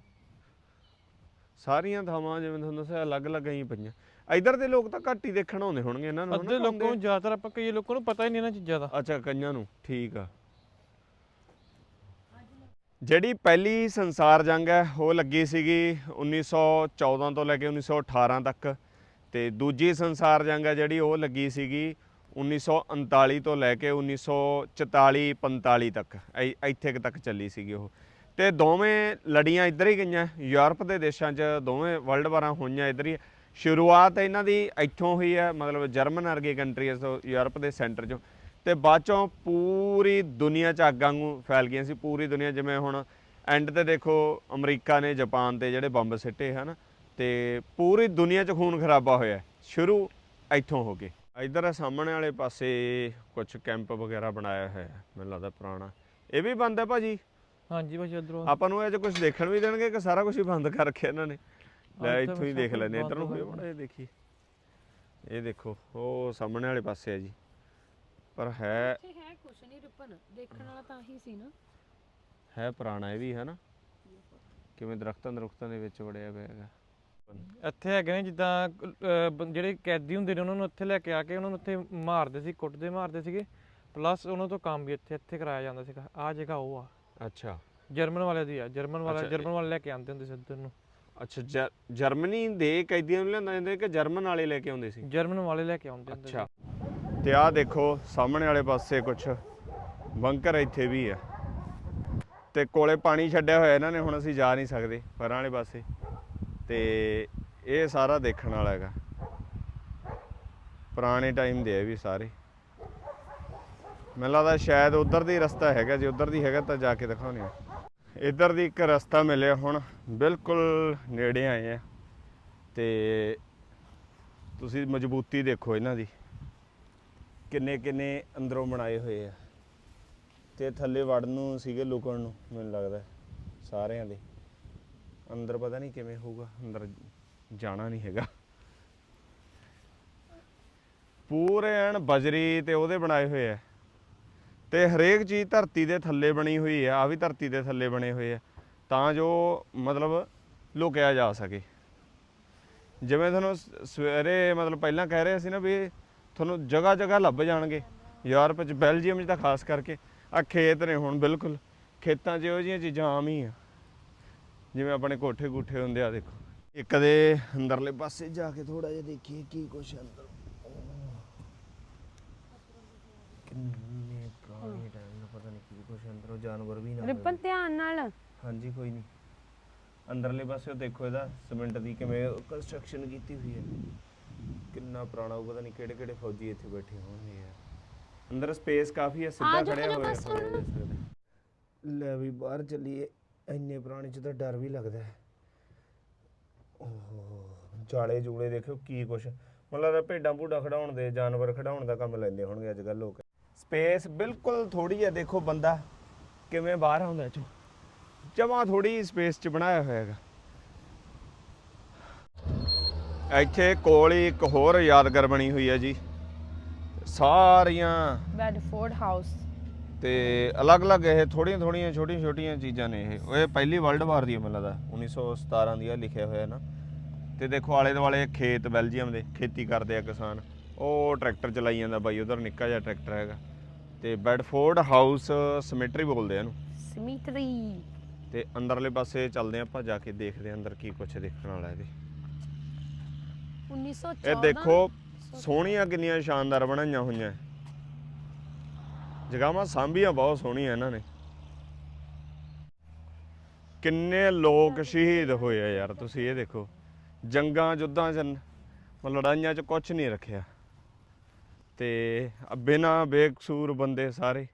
ਸਾਰੀਆਂ ਥਾਵਾਂ ਜਿਵੇਂ ਤੁਹਾਨੂੰ ਦੱਸਿਆ ਅਲੱਗ-ਅਲੱਗ ਹੀ ਪਈਆਂ। ਇਧਰ ਦੇ ਲੋਕ ਤਾਂ ਘੱਟ ਹੀ ਦੇਖਣ ਆਉਂਦੇ ਹੋਣਗੇ ਇਹਨਾਂ ਨੂੰ ਅੱਧੇ ਲੋਕਾਂ? ਨੂੰ ਜ਼ਿਆਦਾਤਰ ਆਪਾਂ ਕਈ ਲੋਕਾਂ ਨੂੰ ਪਤਾ ਹੀ ਨਹੀਂ ਇਹਨਾਂ ਚੀਜ਼ਾਂ ਦਾ। ਅੱਛਾ ਕਈਆਂ ਨੂੰ ਠੀਕ ਆ। ਜਿਹੜੀ ਪਹਿਲੀ ਸੰਸਾਰ ਜੰਗ ਹੈ, ਉਹ ਲੱਗੀ ਸੀਗੀ 1914 ਤੋਂ ਲੈ ਕੇ 1918 ਤੱਕ ਤੇ ਦੂਜੀ ਸੰਸਾਰ ਜੰਗ ਹੈ ਜਿਹੜੀ ਉਹ ਲੱਗੀ ਸੀਗੀ 1939 ਤੋਂ ਲੈ ਕੇ 1944 45 ਤੱਕ ਇ- ਇੱਥੇ ਕੁ ਤੱਕ ਚੱਲੀ ਸੀਗੀ ਉਹ। ਤੇ ਦੋਵੇਂ ਲੜੀਆਂ ਇੱਧਰ ਹੀ ਗਈਆਂ, ਯੂਰਪ ਦੇ ਦੇਸ਼ਾਂ 'ਚ ਦੋਵੇਂ ਵਰਲਡ ਵਾਰਾਂ ਹੋਈਆਂ ਇੱਧਰ ਹੀ। ਸ਼ੁਰੂਆਤ ਇਹਨਾਂ ਦੀ ਇੱਥੋਂ ਹੋਈ ਹੈ, ਮਤਲਬ ਜਰਮਨ ਵਰਗੀ ਕੰਟਰੀਜ਼ ਤੋਂ ਯੂਰਪ ਦੇ ਸੈਂਟਰ 'ਚੋਂ। ਤੇ ਬਾਅਦ ਚੋਂ ਪੂਰੀ ਦੁਨੀਆ 'ਚ ਅੱਗ ਵਾਂਗੂ ਫੈਲ ਗਈਆਂ ਸੀ ਪੂਰੀ ਦੁਨੀਆ ਜਿਵੇਂ ਹੁਣ ਐਂਡ ਤੇ ਦੇਖੋ ਅਮਰੀਕਾ ਨੇ ਜਾਪਾਨ ਤੇ ਜਿਹੜੇ ਬੰਬ ਸਿੱਟੇ ਹਨ? ਤੇ ਪੂਰੀ ਦੁਨੀਆ 'ਚ ਖੂਨ ਖਰਾਬਾ ਹੋਇਆ ਸ਼ੁਰੂ ਇੱਥੋਂ ਹੋ ਕੇ। ਇਧਰ ਸਾਹਮਣੇ ਵਾਲੇ ਪਾਸੇ ਕੁਝ ਕੈਂਪ ਵਗੈਰਾ ਬਣਾਇਆ ਹੋਇਆ ਹੈ ਮੈਨੂੰ ਲੱਗਦਾ ਪੁਰਾਣਾ। ਇਹ ਵੀ ਬੰਦ ਹੈ ਭਾਜੀ? ਹਾਂਜੀ ਭਾਜੀ ਉਧਰੋਂ। ਆਪਾਂ ਨੂੰ ਇਹ ਚ ਕੁਝ ਦੇਖਣ ਵੀ ਦੇਣਗੇ ਕਿ ਸਾਰਾ ਕੁਝ ਹੀ ਬੰਦ ਕਰ ਰੱਖਿਆ ਇਹਨਾਂ ਨੇ? ਲੈ ਇੱਥੋਂ ਹੀ ਦੇਖ ਲੈਨੇ ਇੱਧਰ ਨੂੰ ਹੋਏ ਬੜਾ ਇਹ ਦੇਖੀ। ਇਹ ਦੇਖੋ ਉਹ ਸਾਹਮਣੇ ਵਾਲੇ ਪਾਸੇ ਹੈ ਜੀ। ਪਰ ਹੈ ਇੱਥੇ ਹੈ ਕੁਛ ਨਹੀਂ ਰਿਪਨ ਦੇਖਣ ਵਾਲਾ ਤਾਂ ਹੀ ਸੀ ਨਾ। ਹੈ ਪੁਰਾਣਾ ਇਹ ਵੀ ਹੈ ਨਾ? ਕਿਵੇਂ ਦਰਖਤਾਂ ਦਰਖਤਾਂ ਦੇ ਵਿੱਚ ਵੜਿਆ ਪਿਆ ਹੈਗਾ। ਇੱਥੇ ਹੈਗੇ ਨੇ ਜਿੱਦਾਂ ਅਹ, ਬੰ- ਜਿਹੜੇ ਕੈਦੀ ਹੁੰਦੇ ਨੇ ਉਹਨਾਂ ਨੂੰ ਇੱਥੇ ਲੈ ਕੇ ਆ ਕੇ ਉਹਨਾਂ ਨੂੰ ਇੱਥੇ ਮਾਰਦੇ ਸੀ ਕੁੱਟਦੇ ਮਾਰਦੇ ਸੀਗੇ। ਪਲੱਸ ਉਹਨਾਂ ਤੋਂ ਕੰਮ ਵੀ ਇੱਥੇ ਇੱਥੇ ਕਰਾਇਆ ਜਾਂਦਾ ਸੀਗਾ। ਆ ਜਗ੍ਹਾ ਉਹ ਆ। ਅੱਛਾ। ਜਰਮਨ ਵਾਲੇ ਦੀ ਆ। ਜਰਮਨ ਵਾਲਾ ਅੱਛਾ, ਜਰਮਨ ਵਾਲੇ ਲੈ ਕੇ ਆਉਂਦੇ ਹੁੰਦੇ ਸੀ ਇੱਧਰ ਨੂੰ। ਅੱਛਾ ਜਰ- ਜਰਮਨੀ ਦੇ ਕੈਦੀਆਂ ਨੂੰ ਲਿਆਂਦਾ ਜਾਂਦੇ ਕਿ ਜਰਮਨ ਵਾਲੇ ਲੈ ਕੇ ਆਉਂਦੇ ਸੀ? ਜਰਮਨ ਵਾਲੇ ਲੈ ਕੇ ਆਉਂਦੇ ਹੁੰਦੇ ਸੀ। ਅੱਛਾ ਤੇ ਆਹ ਦੇਖੋ, ਸਾਹਮਣੇ ਵਾਲੇ ਪਾਸੇ ਕੁਝ ਬੰਕਰ ਇੱਥੇ ਵੀ ਆ। ਤੇ ਕੋਲੇ ਪਾਣੀ ਛੱਡਿਆ ਹੋਇਆ ਇਹਨਾਂ ਨੇ, ਹੁਣ ਅਸੀਂ ਜਾ ਨਹੀਂ ਸਕਦੇ ਪਰਾਂ ਵਾਲੇ ਪਾਸੇ। ਤੇ ਇਹ ਸਾਰਾ ਦੇਖਣ ਵਾਲਾ ਹੈਗਾ। ਪੁਰਾਣੇ ਟਾਈਮ ਦੇ ਆ ਵੀ ਸਾਰੇ। ਮੈਨੂੰ ਲੱਗਦਾ ਸ਼ਾਇਦ ਉਧਰ ਦੀ ਰਸਤਾ ਹੈਗਾ, ਜੇ ਉਧਰ ਦੀ ਹੈਗਾ ਤਾਂ ਜਾ ਕੇ ਦਿਖਾਉਣੇ ਆ ਇੱਧਰ ਦੀ ਇੱਕ ਰਸਤਾ ਮਿਲਿਆ ਹੁਣ, ਬਿਲਕੁਲ ਨੇੜੇ ਆਏ ਆ। ਤੇ ਤੁਸੀਂ ਮਜ਼ਬੂਤੀ ਦੇਖੋ ਇਹਨਾਂ ਦੀ। ਕਿੰਨੇ ਕਿੰਨੇ ਅੰਦਰੋਂ ਬਣਾਏ ਹੋਏ ਆ। ਤੇ ਥੱਲੇ ਵੜਨ ਨੂੰ ਸੀਗੇ ਲੁਕਣ ਨੂੰ, ਮੈਨੂੰ ਲੱਗਦਾ ਸਾਰਿਆਂ ਦੇ। ਅੰਦਰ ਪਤਾ ਨਹੀਂ ਕਿਵੇਂ ਹੋਊਗਾ, ਅੰਦਰ ਜਾਣਾ ਨਹੀਂ ਹੈਗਾ। ਪੂਰੇ ਐਨ ਬਜਰੀ ਤੇ ਉਹਦੇ ਬਣਾਏ ਹੋਏ ਆ। ਤੇ ਹਰੇਕ ਚੀਜ਼ ਧਰਤੀ ਦੇ ਥੱਲੇ ਬਣੀ ਹੋਈ ਆ ਆ ਵੀ ਧਰਤੀ ਦੇ ਥੱਲੇ ਬਣੇ ਹੋਏ ਆ। ਤਾਂ ਜੋ ਮਤਲਬ ਲੁਕਿਆ ਜਾ ਸਕੇ। ਜਿਵੇਂ ਤੁਹਾਨੂੰ ਸ- ਸਵੇਰੇ ਮਤਲਬ ਪਹਿਲਾਂ ਕਹਿ ਰਹੇ ਸੀ ਨਾ ਵੀ ਤੁਹਾਨੂੰ ਜਗ੍ਹਾ ਜਗ੍ਹਾ ਲੱਭ ਜਾਣਗੇ। ਯੂਰਪ ਚ ਬੈਲਜੀਅਮ ਚ ਤਾਂ ਖਾਸ ਕਰਕੇ। ਆ ਖੇਤ ਨੇ ਹੁਣ ਬਿਲਕੁਲ ਖੇਤਾਂ 'ਚ ਇਹੋ ਜਿਹੀਆਂ ਚੀਜ਼ਾਂ ਆਮ ਹੀ ਆ। ਜਿਵੇਂ ਆਪਣੇ ਕੋਠੇ ਕੂਠੇ ਹੁੰਦੇ ਆ ਦੇਖੋ। ਇੱਕ ਦੇ ਅੰਦਰਲੇ ਪਾਸੇ ਜਾ ਕੇ ਥੋੜਾ ਜਿਹਾ ਦੇਖੀਏ ਕੀ ਕੁਛ ਅੰਦਰ। ਕਿੰਨੇ ਪੁਰਾਣੇ ਟਾਈਮ ਦਾ ਪਤਾ ਨਹੀਂ ਕੀ ਕੁਛ ਅੰਦਰੋਂ ਜਾਨਵਰ ਵੀ ਨਾ ਰਿਪਨ ਧਿਆਨ ਨਾਲ। ਹਾਂਜੀ ਕੋਈ ਨਹੀਂ। ਅੰਦਰਲੇ ਪਾਸੇ ਉਹ ਦੇਖੋ ਇਹਦਾ ਸੀਮੈਂਟ ਦੀ ਕਿਵੇਂ ਕੰਸਟਰਕਸ਼ਨ ਕੀਤੀ ਹੋਈ ਹੈ। ਕਿੰਨਾ ਪੁਰਾਣਾ ਉਹ ਪਤਾ ਨਹੀਂ ਕਿਹੜੇ ਕਿਹੜੇ ਫੌਜੀ ਇੱਥੇ ਬੈਠੇ ਹੋਣਗੇ ਯਾਰ। ਅੰਦਰ ਸਪੇਸ ਕਾਫੀ ਹੈ ਸਿੱਧਾ ਜਾਓ, ਖੜਿਆ ਹੋਇਆ ਬਸ ਹੋਇਆ ਜਾ ਸਕਦਾ ਲੈ ਵੀ ਬਾਹਰ ਚੱਲੀਏ ਇੰਨੇ ਪੁਰਾਣੇ ਚ ਤਾਂ ਡਰ ਵੀ ਲੱਗਦਾ ਹੈ। ਓਹ ਜਾਲੇ ਜੂਲੇ ਦੇਖਿਓ ਕੀ ਕੁਛ। ਮਤਲਬ ਤਾਂ ਭੇਡਾਂ ਭੂਡਾਂ ਖੜਾਉਣ ਦੇ ਜਾਨਵਰ ਖੜਾਉਣ ਦਾ ਕੰਮ ਲੈਂਦੇ ਹੋਣਗੇ ਅੱਜ ਕੱਲ ਲੋਕ। ਸਪੇਸ ਬਿਲਕੁਲ ਥੋੜੀ ਹੈ ਦੇਖੋ ਬੰਦਾ ਕਿਵੇਂ ਬਾਹਰ ਆਉਂਦਾ ਚੋ ਜਮਾ ਥੋੜੀ ਸਪੇਸ ਚ ਬਣਾਇਆ ਹੋਇਆ ਹੈਗਾ। ਇੱਥੇ ਕੋਲ ਹੀ ਇੱਕ ਹੋਰ ਯਾਦਗਾਰ ਬਣੀ ਹੋਈ ਹੈ ਜੀ। ਸਾਰੀਆਂ ਬੈਡਫੋਰਡ ਹਾਊਸ। ਤੇ ਅਲੱਗ-ਅਲੱਗ ਇਹ ਥੋੜੀਆਂ ਥੋੜੀਆਂ ਛੋਟੀਆਂ ਛੋਟੀਆਂ ਚੀਜ਼ਾਂ ਨੇ ਇਹ। ਇਹ ਪਹਿਲੀ ਵਰਲਡ ਵਾਰ ਦੀ ਹੈ ਮੈਨੂੰ ਲੱਗਦਾ 1917 ਦੀ ਆ ਲਿਖਿਆ ਹੋਇਆ ਨਾ। ਤੇ ਦੇਖੋ ਆਲੇ ਦੁਆਲੇ ਖੇਤ ਬੈਲਜੀਅਮ ਦੇ ਖੇਤੀ ਕਰਦੇ ਆ ਕਿਸਾਨ। ਉਹ ਟਰੈਕਟਰ ਚਲਾਈ ਜਾਂਦਾ ਬਾਈ ਉਧਰ ਨਿੱਕਾ ਜਿਹਾ ਟਰੈਕਟਰ ਹੈਗਾ। ਤੇ ਬੈਡਫੋਰਡ ਹਾਊਸ ਸਿਮੈਟਰੀ ਬੋਲਦੇ ਆ ਇਹਨੂੰ। ਸਿਮਿਟਰੀ। ਤੇ ਅੰਦਰਲੇ ਪਾਸੇ ਚੱਲਦੇ ਆਪਾਂ ਜਾ ਕੇ ਦੇਖਦੇ ਆ ਅੰਦਰ ਕੀ ਕੁਛ ਦੇਖਣ ਵਾਲਾ ਇਹਦੇ। 1914 ਇਹ ਦੇਖੋ ਸੋਹਣੀਆਂ ਕਿੰਨੀਆਂ ਸ਼ਾਨਦਾਰ ਬਣਾਈਆਂ ਹੋਈਆਂ। ਜਗਾਵਾਂ ਸਾਂਭੀਆਂ ਬਹੁਤ ਸੋਹਣੀਆਂ ਇਹਨਾਂ ਨੇ। ਕਿੰਨੇ ਲੋਕ ਸ਼ਹੀਦ ਹੋਏ ਆ ਯਾਰ ਤੁਸੀਂ ਇਹ ਦੇਖੋ। ਜੰਗਾਂ ਜੁੱਧਾਂ ਚ ਲੜਾਈਆਂ ਚ ਕੁਝ ਨਹੀਂ ਰੱਖਿਆ। ਤੇ ਬਿਨਾ ਬੇਕਸੂਰ ਬੰਦੇ ਸਾਰੇ।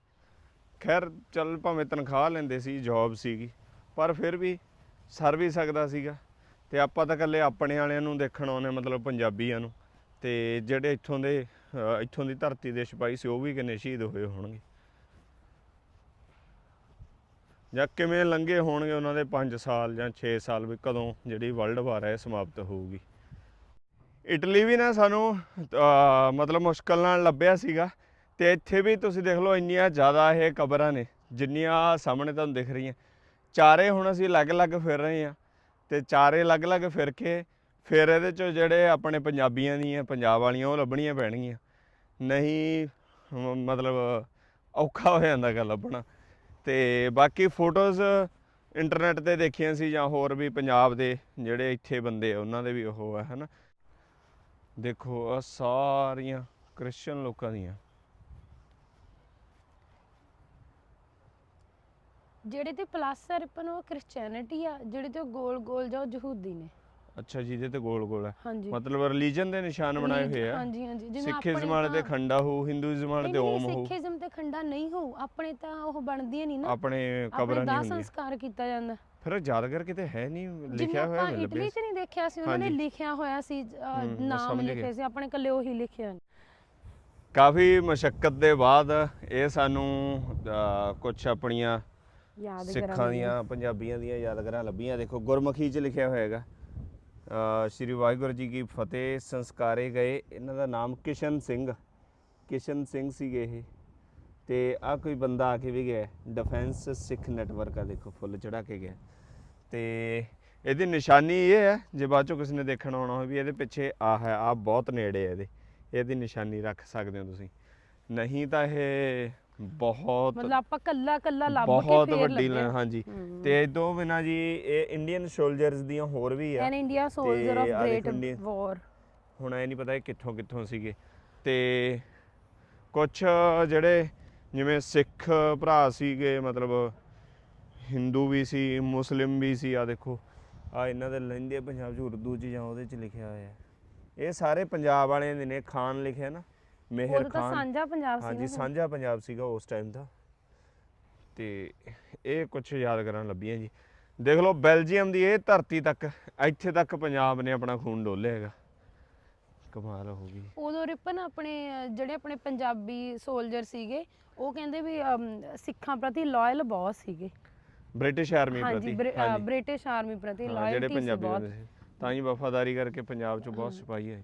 ਖੈਰ ਚੱਲ ਭਾਵੇਂ ਤਨਖਾਹ ਲੈਂਦੇ ਸੀ ਜੌਬ ਸੀਗੀ ਪਰ ਫਿਰ ਵੀ ਸਰ ਵੀ ਸਕਦਾ ਸੀਗਾ। ਤੇ ਆਪਾਂ ਤਾਂ ਇਕੱਲੇ ਆਪਣੇ ਵਾਲਿਆਂ ਨੂੰ ਦੇਖਣ ਆਉਂਦੇ ਮਤਲਬ ਪੰਜਾਬੀਆਂ ਨੂੰ। ਤੇ ਜਿਹੜੇ ਇੱਥੋਂ ਦੇ ਇੱਥੋਂ ਦੀ ਧਰਤੀ ਦੇ ਸਿਪਾਹੀ ਸੀ, ਉਹ ਵੀ ਕਿੰਨੇ ਸ਼ਹੀਦ ਹੋਏ ਹੋਣਗੇ। ਜਾਂ ਕਿਵੇਂ ਲੰਘੇ ਹੋਣਗੇ ਉਹਨਾਂ ਦੇ 5 ਸਾਲ ਜਾਂ 6 ਸਾਲ ਵੀ, ਕਦੋਂ ਜਿਹੜੀ ਵਰਲਡ ਵਾਰ ਹੈ ਇਹ ਸਮਾਪਤ ਹੋਊਗੀ। ਇਟਲੀ ਵੀ ਨਾ ਸਾਨੂੰ ਮਤਲਬ ਮੁਸ਼ਕਲ ਨਾਲ ਲੱਭਿਆ ਸੀਗਾ। ਤੇ ਇੱਥੇ ਵੀ ਤੁਸੀਂ ਦੇਖ ਲਓ, ਇੰਨੀਆਂ ਜ਼ਿਆਦਾ ਇਹ ਕਬਰਾਂ ਨੇ, ਜਿੰਨੀਆਂ ਸਾਹਮਣੇ ਤੁਹਾਨੂੰ ਦਿਖ ਰਹੀਆਂ। ਚਾਰੇ ਹੁਣ ਅਸੀਂ ਅਲੱਗ-ਅਲੱਗ ਫਿਰ ਰਹੇ ਹਾਂ। ਤੇ ਚਾਰੇ ਅਲੱਗ-ਅਲੱਗ ਫਿਰ ਕੇ ਫਿਰ ਇਹਦੇ ਚੋਂ ਜਿਹੜੇ ਆਪਣੇ ਪੰਜਾਬੀਆਂ ਦੀਆਂ, ਪੰਜਾਬ ਵਾਲੀਆਂ, ਉਹ ਲੱਭਣੀਆਂ ਪੈਣਗੀਆਂ। ਨਹੀਂ, ਮ- ਮਤਲਬ ਔਖਾ ਹੋ ਜਾਂਦਾ ਗਾ ਲੱਭਣਾ। ਤੇ ਬਾਕੀ ਫੋਟੋਜ਼ ਇੰਟਰਨੈਟ ਤੇ ਦੇਖੀਆਂ ਸੀ ਜਾਂ ਹੋਰ ਵੀ ਪੰਜਾਬ ਦੇ ਜਿਹੜੇ ਇੱਥੇ ਬੰਦੇ ਆ, ਉਹਨਾਂ ਦੇ ਵੀ ਉਹ ਹੈ ਹਨਾ। ਦੇਖੋ ਆ ਸਾਰੀਆਂ ਕ੍ਰਿਸਚੀਅਨ ਲੋਕਾਂ ਦੀਆਂ। ਜਿਹੜੇ ਤੇ ਪਲੱਸ ਹੈ ਰਿਪਨ ਉਹ ਕ੍ਰਿਸਚੀਅਨਿਟੀ ਆ ਜਿਹੜੇ ਤੇ ਗੋਲ ਗੋਲ ਜਾਂ ਉਹ ਯਹੂਦੀ ਨੇ। ਅੱਛਾ ਜਿਹਦੇ ਤੇ ਗੋਲ ਗੋਲ ਹੈ। ਹਾਂਜੀ। ਮਤਲਬ ਰਿਲੀਜਨ ਦੇ ਨਿਸ਼ਾਨ ਬਣਾਏ ਹੋਏ ਆ। ਹਾਂਜੀ ਹਾਂਜੀ ਜਿਵੇਂ ਸਿੱਖੀਜ਼ਮ ਵਾਲੇ ਤੇ ਖੰਡਾ ਹੋ ਹਿੰਦੂਇਜ਼ਮ ਵਾਲੇ ਤੇ ਓਮ ਹੋ ਸਿੱਖੀਜ਼ਮ ਤੇ ਖੰਡਾ ਨਹੀਂ ਹੋ ਆਪਣੇ ਤਾਂ ਉਹ ਬਣਦੀਆਂ ਨਹੀਂ ਨਾ। ਆਪਣੇ ਕਬਰਾਂ ਨਹੀਂ ਹੁੰਦੀਆਂ। ਸੰਸਕਾਰ ਕੀਤਾ ਜਾਂਦਾ। ਫਿਰ ਯਾਦਗਾਰ ਕਿਤੇ ਹੈ ਨਹੀਂ ਜਿਵੇਂ ਲਿਖਿਆ ਹੋਇਆ ਆਪਾਂ ਮਿਲ ਇਟਲੀ 'ਚ ਨਹੀਂ ਦੇਖਿਆ ਸੀ ਉਹਨਾਂ ਨੇ ਹਾਂਜੀ। ਲਿਖਿਆ ਹੋਇਆ ਸੀ ਮੈਂ ਨਾਮ ਸਮਝ ਲਿਖੇ ਗਿਆ। ਸੀ ਆਪਣੇ ਕੱਲੇ ਉਹੀ ਲਿਖਿਆ ਕਾਫੀ ਮਸ਼ਕਤ ਦੇ ਬਾਅਦ ਇਹ ਸਾਨੂੰ ਕੁਝ ਆਪਣੀਆਂ ਸਿੱਖਾਂ ਦੀਆਂ। ਪੰਜਾਬੀਆਂ ਦੀਆਂ ਯਾਦਗਾਰਾਂ ਲੱਭੀਆਂ। ਦੇਖੋ ਗੁਰਮੁਖੀ 'ਚ ਲਿਖਿਆ ਹੋਇਆ ਹੈਗਾ ਅ, ਸ਼੍ਰੀ ਵਾਹਿਗੁਰੂ ਜੀ ਕੀ ਫਤਿਹ ਸੰਸਕਾਰੇ ਗਏ। ਇਹਨਾਂ ਦਾ ਨਾਮ ਕਿਸ਼ਨ ਸਿੰਘ ਕਿਸ਼ਨ ਸਿੰਘ ਸੀਗੇ ਇਹ। ਤੇ ਆ ਕੋਈ ਬੰਦਾ ਆ ਕੇ ਵੀ ਗਿਆ ਡਿਫੈਂਸ ਸਿੱਖ ਨੈਟਵਰਕ ਆ ਦੇਖੋ ਫੁੱਲ ਚੜਾ ਕੇ ਗਿਆ। ਤੇ ਇਹਦੀ ਨਿਸ਼ਾਨੀ ਇਹ ਹੈ ਜੇ ਬਾਅਦ ਚੋਂ ਕਿਸੇ ਨੇ ਦੇਖਣ ਆਉਣਾ ਹੋਵੇ ਵੀ ਇਹਦੇ ਪਿੱਛੇ ਆ ਹੈ ਆ ਬਹੁਤ ਨੇੜੇ ਹੈ ਇਹਦੇ। ਇਹਦੀ ਨਿਸ਼ਾਨੀ ਰੱਖ ਸਕਦੇ ਹੋ ਤੁਸੀਂ। ਨਹੀਂ ਤਾਂ ਇਹ ਬਹੁਤ ਮਤਲਬ ਆਪਾਂ ਕੱਲਾ ਕੱਲਾ ਲੱਭ ਕੇ ਬਹੁਤ ਫੇਰ ਵੱਡੀ ਲੱਭਿਆ। ਲ- ਹਾਂਜੀ। ਹਮ। ਤੇ ਇਦੋਂ ਬਿਨਾ ਜੀ ਇਹ ਇੰਡੀਅਨ ਸੋਲਜਰਸ ਦੀਆਂ ਹੋਰ ਵੀ ਆ। ਐਨ ਇੰਡੀਆ ਸੋਲਜਰ ਆਫ ਆਹ ਗ੍ਰੇਟ ਦੇਖੋ ਇੰਡੀਆ- ਵਾਰ ਹੁਣ ਇਹ ਨਹੀਂ ਪਤਾ ਇਹ ਕਿੱਥੋਂ ਕਿੱਥੋਂ ਸੀਗੇ। ਤੇ ਕੁਝ ਜਿਹੜੇ ਜਿਵੇਂ ਸਿੱਖ ਭਰਾ ਸੀਗੇ ਮਤਲਬ ਹਿੰਦੂ ਵੀ ਸੀ ਮੁਸਲਿਮ ਵੀ ਸੀ ਆ ਦੇਖੋ ਆ ਇਹਨਾਂ ਦੇ ਲਹਿੰਦੇ ਪੰਜਾਬ 'ਚ ਉਰਦੂ 'ਚ ਜਾਂ ਉਹਦੇ 'ਚ ਲਿਖਿਆ ਹੋਇਆ। ਹੈ ਇਹ ਸਾਰੇ ਪੰਜਾਬ ਵਾਲਿਆਂ ਦੇ ਨੇ ਖਾਨ ਲਿਖਿਆ ਨਾ। ਮਿਹਰ ਉਹ ਤਾਂ ਖਾਨ ਸਾਂਝਾ ਪੰਜਾਬ ਸੀ ਹਾਂਜੀ ਨਾ ਸਾਂਝਾ ਪੰਜਾਬ ਸੀਗਾ ਉਸ ਟਾਈਮ ਦਾ। ਤੇ ਇਹ ਕੁਝ ਯਾਦ ਕਰਨ ਲੱਭੀਆਂ ਜੀ। ਦੇਖ ਲਓ ਬੈਲਜੀਅਮ ਦੀ ਇਹ ਧਰਤੀ ਤੱਕ ਇੱਥੇ ਤੱਕ ਪੰਜਾਬ ਨੇ ਆਪਣਾ ਖੂਨ ਡੋਲਿਆ ਹੈਗਾ। ਕਮਾਲ ਹੋ ਗਈ। ਉਦੋਂ ਰਿਪਨ ਆਪਣੇ ਅਹ, ਜਿਹੜੇ ਆਪਣੇ ਪੰਜਾਬੀ ਸੋਲਜਰ ਸੀਗੇ ਉਹ ਕਹਿੰਦੇ ਵੀ ਅਮ, ਸਿੱਖਾਂ ਪ੍ਰਤੀ ਲਾਇਲ ਬਹੁਤ ਸੀਗੇ। ਬ੍ਰਿਟਿਸ਼ ਆਰਮੀ ਹਾਂਜੀ ਪ੍ਰਤੀ ਬ੍ਰਿ- ਅਹ, ਬ੍ਰਿਟਿਸ਼ ਆਰਮੀ ਪ੍ਰਤੀ ਹਾਂ, ਜਿਹੜੇ ਲਾਇਲਟੀ ਸੀ ਪੰਜਾਬੀ ਬਹੁਤ। ਹੁੰਦੇ ਸੀ। ਤਾਂ ਹੀ ਵਫਾਦਾਰੀ ਕਰਕੇ ਪੰਜਾਬ 'ਚ ਬਹੁਤ ਸਿਪਾਹੀ ਆਏ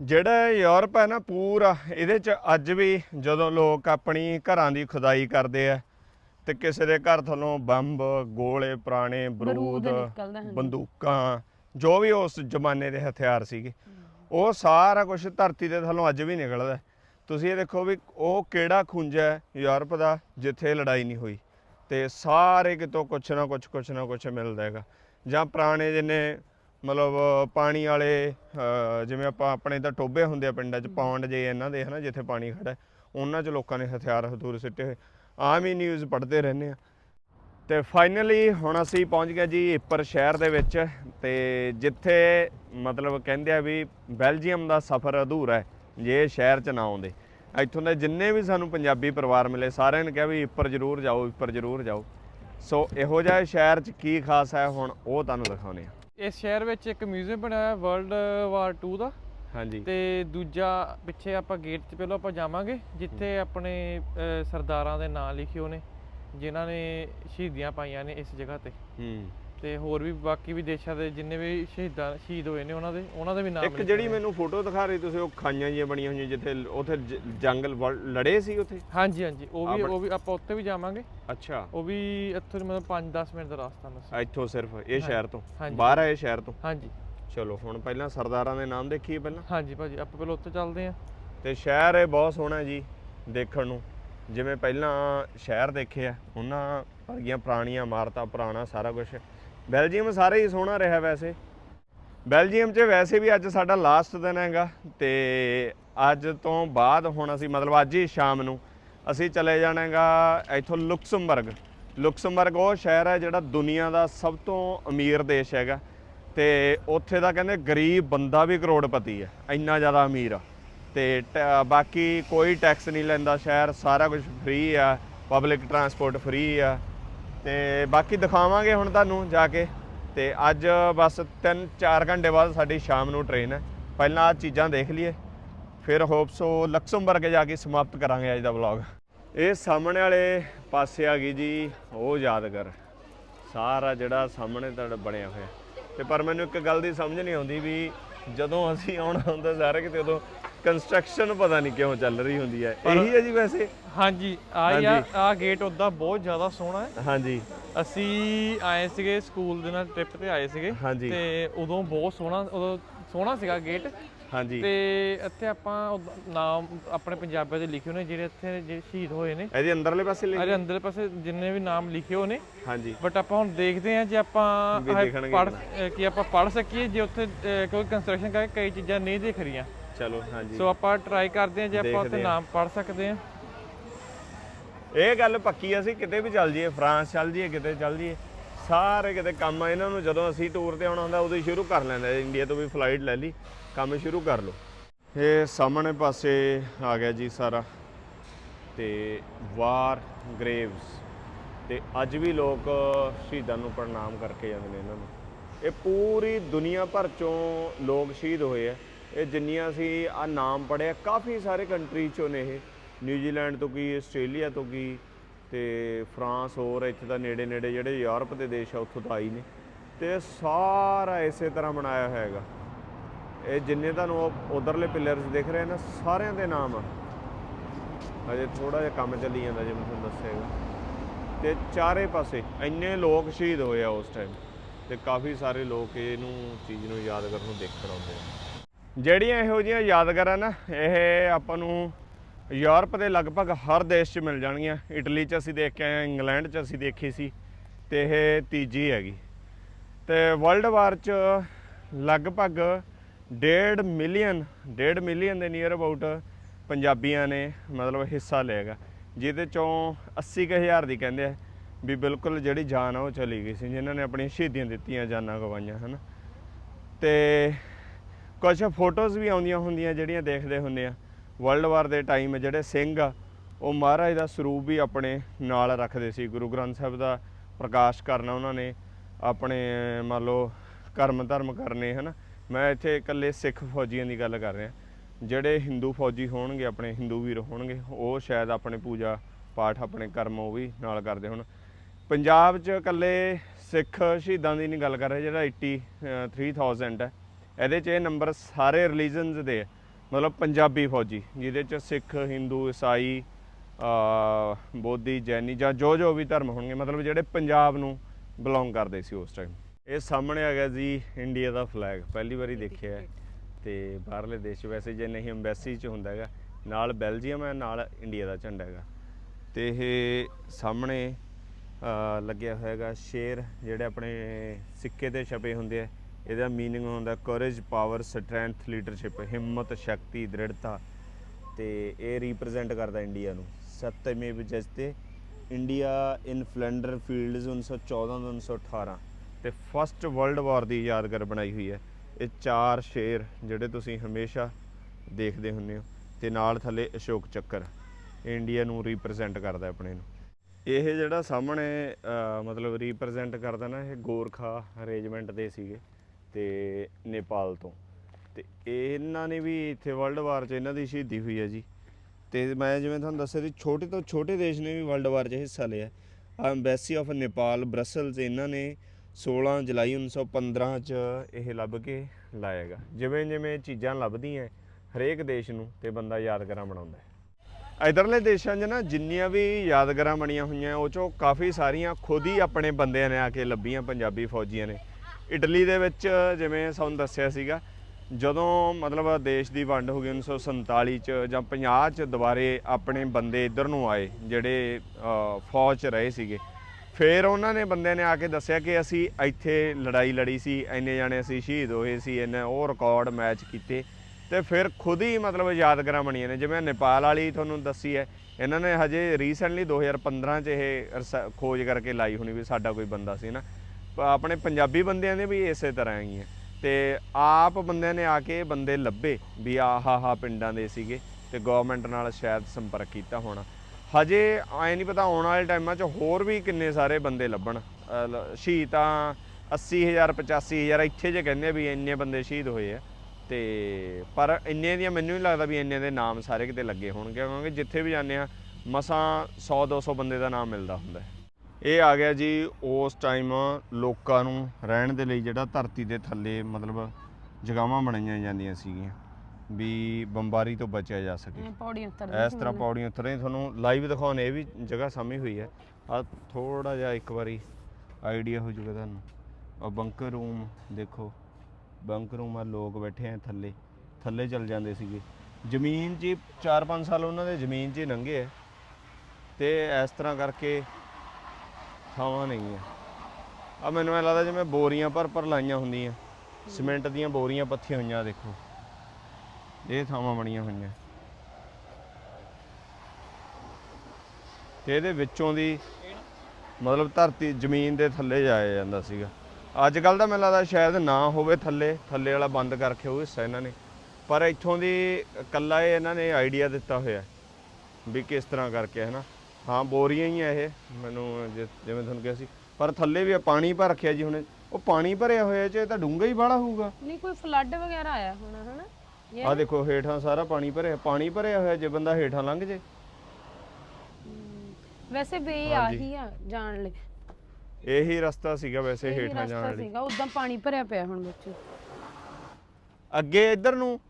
ਜਿਹੜਾ ਯੂਰਪ ਹੈ ਨਾ ਪੂਰਾ ਇਹਦੇ 'ਚ ਅੱਜ ਵੀ ਜਦੋਂ ਲੋਕ ਆਪਣੀ ਘਰਾਂ ਦੀ ਖੁਦਾਈ ਕਰਦੇ ਆ ਤੇ ਕਿਸੇ ਦੇ ਘਰ ਥੱਲੋਂ ਬੰਬ ਗੋਲੇ ਪੁਰਾਣੇ ਬਰੂਦ। ਬੰਦੂਕਾਂ ਜੋ ਵੀ ਉਸ ਜ਼ਮਾਨੇ ਦੇ ਹਥਿਆਰ ਸੀਗੇ ਉਹ ਸਾਰਾ ਕੁਝ ਧਰਤੀ ਦੇ ਥੱਲੋਂ ਅੱਜ ਵੀ ਨਿਕਲਦਾ। ਤੁਸੀਂ ਇਹ ਦੇਖੋ ਵੀ ਉਹ ਕਿਹੜਾ ਖੁੰਝਾ ਹੈ ਯੂਰਪ ਦਾ ਜਿੱਥੇ ਲੜਾਈ ਨਹੀਂ ਹੋਈ ਤੇ ਸਾਰੇ ਕਿਤੋਂ ਕੁਛ ਨਾ ਕੁਛ ਕੁਛ ਨਾ ਕੁਛ ਮਿਲਦਾ ਹੈਗਾ ਜਾਂ ਪੁਰਾਣੇ ਜਿੰਨੇ ਮਤਲਬ ਪਾਣੀ ਵਾਲੇ ਜਿਵੇਂ ਆਪਾਂ ਆਪਣੇ ਤਾਂ ਟੋਬੇ ਹੁੰਦੇ ਆ ਪਿੰਡਾਂ 'ਚ ਪੌਂਡ ਜੇ ਇਹਨਾਂ ਦੇ ਹਨਾ ਜਿੱਥੇ ਪਾਣੀ ਖੜਾ ਉਹਨਾਂ 'ਚ ਲੋਕਾਂ ਨੇ ਹਥਿਆਰ ਹਥੂਰ ਸਿੱਟੇ ਹੋਏ। ਆਮ ਹੀ ਨਿਊਜ਼ ਪੜ੍ਹਦੇ ਰਹਿੰਦੇ ਆ। ਤੇ ਫਾਈਨਲੀ ਹੁਣ ਅਸੀਂ ਪਹੁੰਚ ਗਏ ਜੀ ਇੱਪਰ ਸ਼ਹਿਰ ਦੇ ਵਿੱਚ ਤੇ ਜਿੱਥੇ ਮਤਲਬ ਕਹਿੰਦੇ ਆ ਵੀ ਬੈਲਜੀਅਮ ਦਾ ਸਫ਼ਰ ਅਧੂਰਾ ਹੈ ਜੇ ਸ਼ਹਿਰ 'ਚ ਨਾ ਆਉਂਦੇ। ਇੱਥੋਂ ਦੇ ਜਿੰਨੇ ਵੀ ਸਾਨੂੰ ਪੰਜਾਬੀ ਪਰਿਵਾਰ ਮਿਲੇ ਸਾਰਿਆਂ ਨੇ ਕਿਹਾ ਵੀ ਇੱਪਰ ਜ਼ਰੂਰ ਜਾਓ ਇੱਪਰ ਜ਼ਰੂਰ ਜਾਓ। ਸੋ ਇਹੋ ਜਿਹਾ ਸ਼ਹਿਰ 'ਚ ਕੀ ਖਾਸ ਹੈ ਹੁਣ ਉਹ ਤੁਹਾਨੂੰ ਦਿਖਾਉਂਦੇ ਆ। ਇਸ ਸ਼ਹਿਰ ਵਿੱਚ ਇੱਕ ਮਿਊਜ਼ੀਅਮ ਬਣਿਆ ਹੋਇਆ ਵਰਲਡ ਵਾਰ 2 ਦਾ। ਹਾਂਜੀ। ਤੇ ਦੂਜਾ ਪਿੱਛੇ ਆਪਾਂ ਗੇਟ 'ਚ ਪਹਿਲਾਂ ਆਪਾਂ ਜਾਵਾਂਗੇ ਜਿੱਥੇ ਆਪਣੇ ਸਰਦਾਰਾਂ ਦੇ ਨਾਂ ਲਿਖੇ ਨੇ ਜਿਨ੍ਹਾਂ ਨੇ ਸ਼ਹੀਦੀਆਂ ਪਾਈਆਂ ਨੇ ਇਸ ਜਗ੍ਹਾ ਤੇ। ਹੂੰ। ਤੇ ਹੋਰ ਵੀ ਬਾਕੀ ਵੀ ਦੇਸ਼ਾਂ ਦੇ ਜਿੰਨੇ ਵੀ ਸ਼ਹੀਦਾਂ ਸ਼ਹੀਦ ਹੋਏ ਨੇ ਉਹਨਾਂ ਦੇ ਉਹਨਾਂ ਦੇ ਵੀ ਨਾਮ ਇੱਕ ਜਿਹੜੀ। ਮੈਨੂੰ ਫੋਟੋ ਦਿਖਾ ਰਹੇ ਤੁਸੀਂ ਉਹ ਖਾਈਆਂ ਜੀਆਂ ਬਣੀਆਂ ਹੋਈਆਂ ਜਿੱਥੇ ਉਥੇ ਜੰਗਲ ਲੜੇ ਸੀ ਉਥੇ? ਹਾਂਜੀ ਹਾਂਜੀ ਉਹ ਵੀ ਉਹ ਵੀ ਆਪਾਂ ਉੱਥੇ ਵੀ ਜਾਵਾਂਗੇ। ਅੱਛਾ। ਉਹ ਵੀ ਇੱਥੋਂ ਮਤਲਬ 5-10 ਮਿੰਟ ਦਾ ਰਸਤਾ ਬਸ ਇੱਥੋਂ ਸਿਰਫ ਇਹ ਸ਼ਹਿਰ ਤੋਂ। ਬਾਹਰ ਆਏ ਸ਼ਹਿਰ ਤੋਂ? ਹਾਂਜੀ। ਚਲੋ ਹੁਣ ਪਹਿਲਾਂ ਸਰਦਾਰਾਂ ਦੇ ਨਾਮ ਦੇਖੀਏ ਪਹਿਲਾਂ। ਹਾਂਜੀ ਭਾਜੀ ਆਪਾਂ ਪਹਿਲਾਂ ਉੱਥੇ ਚੱਲਦੇ ਆਂ ਤੇ ਸ਼ਹਿਰ ਇਹ ਬਹੁਤ ਸੋਹਣਾ ਜੀ ਦੇਖਣ ਨੂੰ। ਜਿਵੇਂ ਪਹਿਲਾਂ ਸ਼ਹਿਰ ਦੇਖੇ ਆ ਉਹਨਾਂ ਵਰਗੀਆਂ ਪੁਰਾਣੀਆਂ ਇਮਾਰਤਾਂ ਪੁਰਾਣਾ ਸਾਰਾ ਕੁਝ ਬੈਲਜੀਅਮ ਸਾਰੇ ਹੀ ਸੋਹਣਾ ਰਿਹਾ ਵੈਸੇ। ਬੈਲਜੀਅਮ 'ਚ ਵੈਸੇ ਵੀ ਅੱਜ ਸਾਡਾ ਲਾਸਟ ਦਿਨ ਹੈਗਾ ਤੇ ਅੱਜ ਤੋਂ ਬਾਅਦ ਹੁਣ ਅਸੀਂ ਮਤਲਬ ਅੱਜ ਹੀ ਸ਼ਾਮ ਨੂੰ ਅਸੀਂ ਚਲੇ ਜਾਣਾਗਾ ਇੱਥੋਂ ਲੁਕਸਮਬਰਗ। ਲੁਕਸਮਬਰਗ ਉਹ ਸ਼ਹਿਰ ਹੈ ਜਿਹੜਾ ਦੁਨੀਆ ਦਾ ਸਭ ਤੋਂ ਅਮੀਰ ਦੇਸ਼ ਹੈਗਾ ਤੇ ਉੱਥੇ ਦਾ ਕਹਿੰਦੇ ਗਰੀਬ ਬੰਦਾ ਵੀ ਕਰੋੜਪਤੀ ਹੈ, ਇੰਨਾ ਜ਼ਿਆਦਾ ਅਮੀਰ ਆ। ਤੇ ਟ- ਬਾਕੀ ਕੋਈ ਟੈਕਸ ਨਹੀਂ ਲੈਂਦਾ ਸ਼ਹਿਰ, ਸਾਰਾ ਕੁਝ ਫ੍ਰੀ ਆ ਪਬਲਿਕ ਟਰਾਂਸਪੋਰਟ ਫ੍ਰੀ ਆ। ਤੇ ਬਾਕੀ ਦਿਖਾਵਾਂਗੇ ਹੁਣ ਤੁਹਾਨੂੰ ਜਾ ਕੇ। ਤੇ ਅੱਜ ਬਸ 3-4 ਘੰਟੇ ਬਾਅਦ ਸਾਡੀ ਸ਼ਾਮ ਨੂੰ ਟ੍ਰੇਨ ਹੈ। ਪਹਿਲਾਂ ਆ ਚੀਜ਼ਾਂ ਦੇਖ ਲਈਏ। ਫਿਰ ਹੋਪਸੋ ਲਕਸਮਬਰਗ ਜਾ ਕੇ ਸਮਾਪਤ ਕਰਾਂਗੇ ਅੱਜ ਦਾ ਵਲੌਗ ਇਹ ਸਾਹਮਣੇ ਵਾਲੇ ਪਾਸੇ ਆ ਗਈ ਜੀ, ਉਹ ਯਾਦਗਾਰ। ਸਾਰਾ ਜਿਹੜਾ ਸਾਹਮਣੇ ਤੁਹਾਡਾ ਬਣਿਆ ਹੋਇਆ। ਤੇ ਪਰ ਮੈਨੂੰ ਇੱਕ ਗੱਲ ਦੀ ਸਮਝ ਨਹੀਂ ਆਉਂਦੀ ਵੀ ਜਦੋਂ ਅਸੀਂ ਆਉਣਾ ਹੁੰਦਾ ਸਾਰੇ ਕਿਤੇ ਉਦੋਂ ਕੰਸਟਰਕਸ਼ਨ ਪਤਾ ਨਹੀਂ ਕਿਉਂ ਚੱਲ ਰਹੀ ਹੁੰਦੀ ਹੈ। ਇਹੀ ਹੈ ਜੀ ਵੈਸੇ? ਹਾਂਜੀ ਆ ਆ। ਆ ਗੇਟ ਉਦਾਂ ਬਹੁਤ ਜ਼ਿਆਦਾ ਸੋਹਣਾ ਹੈ। ਹਾਂਜੀ। ਅਸੀਂ ਆਏ ਸੀਗੇ ਸਕੂਲ ਦੇ ਨਾਲ ਟ੍ਰਿਪ ਤੇ ਆਏ ਸੀਗੇ। ਤੇ ਉਦੋਂ ਬਹੁਤ ਸੋਹਣਾ ਉਦੋਂ ਸੋਹਣਾ ਸੀਗਾ ਗੇਟ ਹਾਂਜੀ। ਤੇ ਇੱਥੇ ਆਪਾਂ ਨਾਮ ਆਪਣੇ ਪੰਜਾਬੀਆਂ ਦੇ ਲਿਖੇ ਹੋਏ ਨੇ ਜਿਹੜੇ ਇੱਥੇ ਜਿਹੜੇ ਸ਼ਹੀਦ ਹੋਏ ਨੇ। ਇਹਦੇ ਅੰਦਰਲੇ ਪਾਸੇ ਅਰੇ ਲਿਖਿਆ ਅੰਦਰਲੇ ਪਾਸੇ ਜਿੰਨੇ ਵੀ ਨਾਮ ਲਿਖੇ ਨੇ। ਹਾਂਜੀ। ਬਟ ਆਪਾਂ ਹੁਣ ਦੇਖਦੇ ਹਾਂ ਜੇ ਆਪਾਂ ਪੜ੍ਹ ਕਿ ਆਪਾਂ ਪੜ੍ਹ ਸਕੀਏ ਜੇ ਉੱਥੇ ਕੋਈ ਕੰਸਟਰਕਸ਼ਨ ਕਰਕੇ ਕਈ ਚੀਜ਼ਾਂ ਨਹੀਂ ਦਿਖ ਰਹੀਆਂ। ਚਲੋ ਹਾਂਜੀ। ਸੋ ਆਪਾਂ ਟਰਾਈ ਕਰਦੇ ਹਾਂ ਜੇ ਆਪਾਂ ਉੱਥੇ। ਨਾਮ ਪੜ੍ਹ ਸਕਦੇ ਹਾਂ। ਇਹ ਗੱਲ ਪੱਕੀ ਆ, ਅਸੀਂ ਕਿਤੇ ਵੀ ਚੱਲ ਜਾਈਏ ਫਰਾਂਸ ਚੱਲ ਜਾਈਏ ਕਿਤੇ ਚੱਲ ਜਾਈਏ ਸਾਰੇ ਕਿਤੇ ਕੰਮ ਇਹਨਾਂ ਨੂੰ ਜਦੋਂ ਅਸੀਂ ਟੂਰ ਤੇ ਆਉਣਾ ਹੁੰਦਾ ਉਦੋਂ ਹੀ ਸ਼ੁਰੂ ਕਰ ਲੈਂਦੇ ਇੰਡੀਆ ਤੋਂ ਵੀ ਫਲਾਈਟ ਲੈ ਲਈ ਕੰਮ ਸ਼ੁਰੂ ਕਰ ਲਓ। ਇਹ ਸਾਹਮਣੇ ਪਾਸੇ ਆ ਗਿਆ ਜੀ ਸਾਰਾ। ਤੇ ਵਾਰ ਗ੍ਰੇਵਸ ਤੇ ਅੱਜ ਵੀ ਲੋਕ ਸ਼ਹੀਦਾਂ ਨੂੰ ਪ੍ਰਣਾਮ ਕਰਕੇ ਜਾਂਦੇ ਨੇ ਇਹਨਾਂ ਨੂੰ। ਇਹ ਪੂਰੀ ਦੁਨੀਆ ਭਰ ਚੋਂ ਲੋਕ ਸ਼ਹੀਦ ਹੋਏ ਆ। ਇਹ ਜਿੰਨੀਆਂ ਅਸੀਂ ਆ ਨਾਮ ਪੜਿਆ ਕਾਫੀ ਸਾਰੇ ਕੰਟਰੀ ਚੋਂ ਨੇ ਇਹ। ਨਿਊਜ਼ੀਲੈਂਡ ਤੋਂ ਕੀ, ਆਸਟ੍ਰੇਲੀਆ ਤੋਂ ਕੀ ਤੇ ਫਰਾਂਸ ਹੋਰ ਇੱਥੇ ਦਾ ਨੇੜੇ ਨੇੜੇ ਜਿਹੜੇ ਯੂਰਪ ਦੇ ਦੇਸ਼ ਆ, ਉੱਥੋਂ ਤਾਂ ਆਈ ਨੇ। ਤੇ ਸਾਰਾ ਇਸੇ ਤਰ੍ਹਾਂ ਬਣਾਇਆ ਹੋਇਆ ਹੈਗਾ ਇਹ ਜਿੰਨੇ ਤੁਹਾਨੂੰ ਉਹ ਉਧਰਲੇ ਪਿਲਰਸ ਦਿਖ ਰਹੇ ਨੇ, ਸਾਰਿਆਂ ਦੇ ਨਾਮ ਆ। ਹਜੇ ਥੋੜਾ ਜਿਹਾ ਕੰਮ ਚੱਲੀ ਜਾਂਦਾ ਜਿਵੇਂ ਤੁਹਾਨੂੰ ਦੱਸਿਆ ਹੈਗਾ। ਤੇ ਚਾਰੇ ਪਾਸੇ ਇੰਨੇ ਲੋਕ ਸ਼ਹੀਦ ਹੋਏ ਆ ਉਸ ਟਾਈਮ ਤੇ ਕਾਫੀ ਸਾਰੇ ਲੋਕ ਇਹਨੂੰ ਚੀਜ਼ ਨੂੰ ਯਾਦ ਕਰਨ ਨੂੰ ਦੇਖਣ ਆਉਂਦੇ ਆ। ਜਿਹੜੀਆਂ ਇਹੋ ਜਿਹੀਆਂ ਯਾਦਗਾਰਾਂ ਨਾ, ਇਹ ਆਪਾਂ ਨੂੰ ਯੂਰਪ ਦੇ ਲਗਭਗ ਹਰ ਦੇਸ਼ 'ਚ ਮਿਲ ਜਾਣਗੀਆਂ। ਇਟਲੀ 'ਚ ਅਸੀਂ ਦੇਖ ਕੇ ਆਏ ਇੰਗਲੈਂਡ 'ਚ ਅਸੀਂ ਦੇਖੀ ਸੀ ਤੇ ਇਹ ਤੀਜੀ ਹੈਗੀ। ਤੇ ਵਰਲਡ ਵਾਰ 'ਚ ਲਗਭਗ 1.5 ਮਿਲੀਅਨ 1.5 ਮਿਲੀਅਨ ਦੇ ਨੀਅਰ ਅਬਾਊਟ ਪੰਜਾਬੀਆਂ ਨੇ ਮਤਲਬ ਹਿੱਸਾ ਲਿਆਗਾ ਜਿਹਦੇ ਚੋਂ 80 ਕੁ ਹਜ਼ਾਰ ਦੀ ਕਹਿੰਦੇ ਆ ਵੀ ਬਿਲਕੁਲ ਜਿਹੜੀ ਜਾਨ ਆ ਉਹ ਚਲੀ ਗਈ ਸੀ, ਜਿਨ੍ਹਾਂ ਨੇ ਆਪਣੀਆਂ ਸ਼ਹੀਦੀਆਂ ਦਿੱਤੀਆਂ, ਜਾਨਾਂ ਗਵਾਈਆਂ, ਹਨ। ਤੇ ਕੁਝ ਫੋਟੋਜ਼ ਵੀ ਆਉਂਦੀਆਂ ਹੁੰਦੀਆਂ ਜਿਹੜੀਆਂ ਦੇਖਦੇ ਹੁੰਦੇ ਆ। ਵਰਲਡ ਵਾਰ ਦੇ ਟਾਈਮ ਜਿਹੜੇ ਸਿੰਘ ਆ, ਉਹ ਮਹਾਰਾਜ ਦਾ ਸਰੂਪ ਵੀ ਆਪਣੇ ਨਾਲ ਰੱਖਦੇ ਸੀ। ਗੁਰੂ ਗ੍ਰੰਥ ਸਾਹਿਬ ਦਾ ਪ੍ਰਕਾਸ਼ ਕਰਨਾ ਉਹਨਾਂ ਨੇ, ਆਪਣੇ ਮੰਨ ਲਓ ਕਰਮ ਧਰਮ ਕਰਨੇ, ਹਨਾ। ਮੈਂ ਇੱਥੇ ਇਕੱਲੇ ਸਿੱਖ ਫੌਜੀਆਂ ਦੀ ਗੱਲ ਕਰ ਰਿਹਾ। ਜਿਹੜੇ ਹਿੰਦੂ ਫੌਜੀ ਹੋਣਗੇ, ਆਪਣੇ ਹਿੰਦੂ ਵੀਰ ਹੋਣਗੇ, ਉਹ ਸ਼ਾਇਦ ਆਪਣੇ ਪੂਜਾ ਪਾਠ, ਆਪਣੇ ਕਰਮ ਉਹ ਵੀ ਨਾਲ ਕਰਦੇ ਹੁਣ। ਪੰਜਾਬ 'ਚ ਇਕੱਲੇ ਸਿੱਖ ਸ਼ਹੀਦਾਂ ਦੀ ਨਹੀਂ ਗੱਲ ਕਰ ਰਹੇ, ਜਿਹੜਾ 83000 ਹੈ। ਇਹਦੇ 'ਚ ਇਹ ਨੰਬਰ ਸਾਰੇ ਰਿਲੀਜਨਸ ਦੇ ਮਤਲਬ ਪੰਜਾਬੀ ਫੌਜੀ ਜਿਹਦੇ 'ਚ ਸਿੱਖ ਹਿੰਦੂ ਈਸਾਈ ਬੋਧੀ ਜੈਨੀ ਜਾਂ ਜੋ ਜੋ ਵੀ ਧਰਮ ਹੋਣਗੇ ਮਤਲਬ ਜਿਹੜੇ ਪੰਜਾਬ ਨੂੰ ਬਿਲੋਂਗ ਕਰਦੇ ਸੀ ਉਸ ਟਾਈਮ ਇਹ ਸਾਹਮਣੇ ਆ ਗਿਆ ਜੀ ਇੰਡੀਆ ਦਾ ਫਲੈਗ ਪਹਿਲੀ ਵਾਰੀ ਦੇਖਿਆ ਤੇ ਬਾਹਰਲੇ ਦੇਸ਼ ਵੈਸੇ ਜੇ ਨਹੀਂ ਐਮਬੈਸੀ 'ਚ ਹੁੰਦਾ ਹੈਗਾ ਨਾਲ ਬੈਲਜੀਅਮ ਹੈ ਨਾਲ ਇੰਡੀਆ ਦਾ ਝੰਡਾ ਹੈਗਾ। ਤੇ ਇਹ ਸਾਹਮਣੇ ਲੱਗਿਆ ਹੋਇਆ ਹੈਗਾ ਸ਼ੇਰ ਜਿਹੜੇ ਆਪਣੇ ਸਿੱਕੇ ਤੇ ਛਪੇ ਹੁੰਦੇ ਆ। ਇਹਦਾ ਮੀਨਿੰਗ ਹੁੰਦਾ ਕਰੇਜ ਪਾਵਰ ਸਟਰੈਂਥ ਲੀਡਰਸ਼ਿਪ ਹਿੰਮਤ, ਸ਼ਕਤੀ, ਦ੍ਰਿੜਤਾ ਤੇ ਇਹ ਰਿਪਰੈਜ਼ੈਂਟ ਕਰਦਾ ਇੰਡੀਆ ਨੂੰ। ਸੱਤਵੇਂ ਸਤਵੇਂ ਵਿਜੇਤੇ ਇੰਡੀਆ ਇਨ ਫਲੈਂਡਰ ਫੀਲਡਸ 1914 ਤੋਂ 1918 ਤੇ ਫਸਟ ਵਰਲਡ ਵਾਰ ਦੀ ਯਾਦਗਾਰ ਬਣਾਈ ਹੋਈ ਹੈ। ਇਹ ਚਾਰ ਸ਼ੇਰ ਜਿਹੜੇ ਤੁਸੀਂ ਹਮੇਸ਼ਾ ਦੇਖਦੇ ਹੁੰਦੇ ਹੋ ਤੇ ਨਾਲ ਥੱਲੇ ਅਸ਼ੋਕ ਚੱਕਰ ਇੰਡੀਆ ਨੂੰ ਰਿਪਰੈਜ਼ੈਂਟ ਕਰਦਾ ਆਪਣੇ ਨੂੰ। ਇਹ ਜਿਹੜਾ ਸਾਹਮਣੇ ਮਤਲਬ ਰਿਪਰੈਜ਼ੈਂਟ ਕਰਦਾ ਨਾ, ਇਹ ਗੋਰਖਾ ਰੇਜਮੈਂਟ ਦੇ ਸੀਗੇ। ਤੇ ਨੇਪਾਲ ਤੋਂ। ਤੇ ਇਹਨਾਂ ਨੇ ਵੀ ਇੱਥੇ ਵਰਲਡ ਵਾਰ 'ਚ ਇਹਨਾਂ ਦੀ ਸ਼ਹੀਦੀ ਹੋਈ ਹੈ ਜੀ। ਤੇ ਮੈਂ ਜਿਵੇਂ ਤੁਹਾਨੂੰ ਦੱਸਿਆ ਸੀ, ਛੋਟੇ ਤੋਂ ਛੋਟੇ ਦੇਸ਼ ਨੇ ਵੀ ਵਰਲਡ ਵਾਰ 'ਚ ਹਿੱਸਾ ਲਿਆ। ਐਮਬੈਸੀ ਆਫ ਨੇਪਾਲ ਬ੍ਰਸਲਸ ਇਹਨਾਂ ਨੇ 16 ਜੁਲਾਈ 1915 ਚ ਇਹ ਲੱਭ ਕੇ ਲਾਇਆਗਾ। ਜਿਵੇਂ ਜਿਵੇਂ ਚੀਜ਼ਾਂ ਲੱਭਦੀਆਂ, ਹਰੇਕ ਦੇਸ਼ ਨੂੰ ਤੇ ਬੰਦਾ ਯਾਦਗਾਰਾਂ ਬਣਾਉਂਦਾ ਹੈ। ਇਧਰਲੇ ਦੇਸ਼ਾਂ 'ਚ ਨਾ ਜਿੰਨੀਆਂ ਵੀ ਯਾਦਗਾਰਾਂ ਬਣੀਆਂ ਹੋਈਆਂ, ਉਹ ਚੋਂ ਕਾਫੀ ਸਾਰੀਆਂ ਖੁਦ ਹੀ ਆਪਣੇ ਬੰਦਿਆਂ ਨੇ ਆ ਕੇ ਲੱਭੀਆਂ, ਪੰਜਾਬੀ ਫੌਜੀਆਂ ਨੇ। ਇਟਲੀ ਦੇ ਵਿੱਚ, ਜਿਵੇਂ ਸਾਨੂੰ ਦੱਸਿਆ ਸੀਗਾ, ਜਦੋਂ ਮਤਲਬ ਦੇਸ਼ ਦੀ ਵੰਡ ਹੋ ਗਈ 1947 ਚ, ਜਾਂ 50 ਚ ਦੁਬਾਰੇ ਆਪਣੇ ਬੰਦੇ ਇੱਧਰ ਨੂੰ ਆਏ, ਜਿਹੜੇ ਫੌਜ 'ਚ ਰਹੇ ਸੀਗੇ, ਫਿਰ ਉਹਨਾਂ ਨੇ ਬੰਦਿਆਂ ਨੇ ਆ ਕੇ ਦੱਸਿਆ ਕਿ ਅਸੀਂ ਇੱਥੇ ਲੜਾਈ ਲੜੀ ਸੀ, ਇੰਨੇ ਜਾਣੇ ਅਸੀਂ ਸ਼ਹੀਦ ਹੋਏ ਸੀ ਇਹਨੇ ਉਹ ਰਿਕਾਰਡ ਮੈਚ ਕੀਤੇ, ਤੇ ਫਿਰ ਖੁਦ ਹੀ ਮਤਲਬ ਯਾਦਗਾਰਾਂ ਬਣੀਆਂ ਨੇ, ਜਿਵੇਂ ਨੇਪਾਲ ਵਾਲੀ ਤੁਹਾਨੂੰ ਦੱਸੀ ਹੈ, ਇਹਨਾਂ ਨੇ ਹਜੇ ਰੀਸੈਂਟਲੀ 2015 ਚ ਇਹ ਰਿਸ- ਖੋਜ ਕਰਕੇ ਲਾਈ ਹੋਣੀ ਵੀ ਸਾਡਾ ਕੋਈ ਬੰਦਾ ਸੀ ਨਾ ਆਪਣੇ ਪੰਜਾਬੀ ਬੰਦਿਆਂ ਦੇ ਵੀ ਇਸੇ ਤਰ੍ਹਾਂ ਹੀ ਹੈ। ਤੇ ਆਪ ਬੰਦਿਆਂ ਨੇ ਆ ਕੇ ਬੰਦੇ ਲੱਭੇ ਵੀ ਆਹ ਆਹ ਪਿੰਡਾਂ ਦੇ ਸੀਗੇ ਤੇ ਗਵਰਨਮੈਂਟ ਨਾਲ ਸ਼ਾਇਦ ਸੰਪਰਕ ਕੀਤਾ ਹੋਣਾ। ਹਜੇ ਐ ਨਹੀਂ ਪਤਾ ਆਉਣ ਵਾਲੇ ਟਾਈਮਾਂ 'ਚ ਹੋਰ ਵੀ ਕਿੰਨੇ ਸਾਰੇ ਬੰਦੇ ਲੱਭਣ। ਅਹ, ਲ- ਸ਼ਹੀਦ ਤਾਂ 80000 85000 ਇੱਥੇ ਜੇ ਕਹਿੰਦੇ ਵੀ ਇੰਨੇ ਬੰਦੇ ਸ਼ਹੀਦ ਹੋਏ ਆ। ਤੇ ਪਰ ਇੰਨੇ ਦੀਆਂ ਮੈਨੂੰ ਨਹੀਂ ਲੱਗਦਾ ਵੀ ਇੰਨੇ ਦੇ ਨਾਮ ਸਾਰੇ ਕਿਤੇ ਲੱਗੇ ਹੋਣਗੇ, ਕਿਉਂਕਿ ਜਿੱਥੇ ਵੀ ਜਾਂਦੇ ਆ, ਮਸਾਂ 100 200 ਬੰਦੇ ਦਾ ਨਾਮ ਮਿਲਦਾ ਹੁੰਦਾ ਹੈ। ਇਹ ਆ ਗਿਆ ਜੀ ਉਸ ਟਾਈਮ ਲੋਕਾਂ ਨੂੰ ਰਹਿਣ ਦੇ ਲਈ ਜਿਹੜਾ ਧਰਤੀ ਦੇ ਥੱਲੇ ਮਤਲਬ ਜਗਾਵਾਂ ਬਣਾਈਆਂ ਜਾਂਦੀਆਂ ਸੀਗੀਆਂ ਵੀ ਬੰਬਾਰੀ ਤੋਂ ਬਚਿਆ ਜਾ ਸਕੇ। ਪੌੜੀ ਉਤਰਦੇ ਇਸ ਤਰ੍ਹਾਂ ਪੌੜੀਆਂ ਉਤਰੇ ਤੁਹਾਨੂੰ ਲਾਈਵ ਦਿਖਾਉਣੇ ਇਹ ਵੀ ਜਗ੍ਹਾ ਸਾਮੀ ਹੋਈ ਹੈ। ਆ ਥੋੜਾ ਜਿਹਾ ਇੱਕ ਵਾਰੀ ਆਈਡੀਆ ਹੋ ਜਾਊਗਾ ਤੁਹਾਨੂੰ। ਆ ਬੰਕਰ ਰੂਮ ਦੇਖੋ। ਬੰਕਰ ਰੂਮ ਆ ਲੋਕ ਬੈਠੇ ਆ ਥੱਲੇ। ਥੱਲੇ ਚਲ ਜਾਂਦੇ ਸੀਗੇ। ਜ਼ਮੀਨ 'ਚ 4-5 ਸਾਲ ਉਹਨਾਂ ਦੇ ਜ਼ਮੀਨ 'ਚ ਹੀ ਲੰਘੇ ਆ। ਤੇ ਇਸ ਤਰ੍ਹਾਂ ਕਰਕੇ ਥਾਵਾਂ ਨਹੀਂ ਆ। ਆ ਮੈਨੂੰ ਐ ਲੱਗਦਾ ਜਿਵੇਂ ਬੋਰੀਆਂ ਭਰ ਭਰ ਲਾਈਆਂ ਹੁੰਦੀਆਂ। ਸੀਮੈਂਟ ਦੀਆਂ ਬੋਰੀਆਂ ਪੱਥੀਆਂ ਹੋਈਆਂ ਦੇਖੋ। ਇਹ ਥਾਵਾਂ ਬਣੀਆਂ ਹੋਈਆਂ। ਤੇ ਇਹਦੇ ਵਿੱਚੋਂ ਦੀ ਮਤਲਬ ਧਰਤੀ ਜ਼ਮੀਨ ਦੇ ਥੱਲੇ ਜਾਇਆ ਜਾਂਦਾ ਸੀਗਾ। ਅੱਜ ਕੱਲ ਤਾਂ ਮੈਨੂੰ ਲੱਗਦਾ ਸ਼ਾਇਦ ਨਾ ਹੋਵੇ ਥੱਲੇ। ਥੱਲੇ ਵਾਲਾ ਬੰਦ ਕਰਕੇ ਉਹ ਹਿੱਸਾ ਇਹਨਾਂ ਨੇ। ਪਰ ਇੱਥੋਂ ਦੀ ਕੱਲਾ ਇਹ ਇਹਨਾਂ ਨੇ ਆਈਡੀਆ ਦਿੱਤਾ ਹੋਇਆ ਵੀ ਕਿਸ ਤਰ੍ਹਾਂ ਕਰਕੇ ਹੈ ਨਾ। ਹਾਂ ਬੋਰੀਆਂ ਹੀ ਆ ਇਹ। ਮੈਨੂੰ ਜਿ- ਜਿਵੇਂ ਤੁਹਾਨੂੰ ਕਿਹਾ ਸੀ। ਪਰ ਥੱਲੇ ਵੀ ਆ, ਪਾਣੀ ਭਰ ਰੱਖਿਆ ਜੀ ਹੁਣ। ਉਹ ਪਾਣੀ ਭਰਿਆ ਹੋਇਆ ਚ ਇਹ ਤਾਂ ਡੂੰਘਾ ਹੀ ਬਾਹਲਾ ਹੋਊਗਾ। ਨਹੀਂ ਕੋਈ ਫਲੱਡ ਵਗੈਰਾ ਆਇਆ ਹੋਣਾ ਹਨਾ? ਇਹ ਆ ਦੇਖੋ ਹੇਠਾਂ ਸਾਰਾ ਪਾਣੀ ਭਰਿਆ ਪਾਣੀ ਭਰਿਆ ਹੋਇਆ ਜੇ ਬੰਦਾ ਹੇਠਾਂ ਲੰਘ ਜੇ। ਵੈਸੇ ਵੇ ਹਾਂਜੀ। ਆਹੀ ਆ ਜਾਣ ਲਈ। ਇਹੀ ਰਸਤਾ ਸੀਗਾ ਵੈਸੇ ਇਹੀ ਹੇਠਾਂ ਰਸਤਾ ਜਾਣ ਲਈ ਸੀਗਾ ਉਦਾਂ ਪਾਣੀ ਭਰਿਆ ਪਿਆ ਹੁਣ ਵਿੱਚ। ਅੱਗੇ ਇੱਧਰ ਨੂੰ।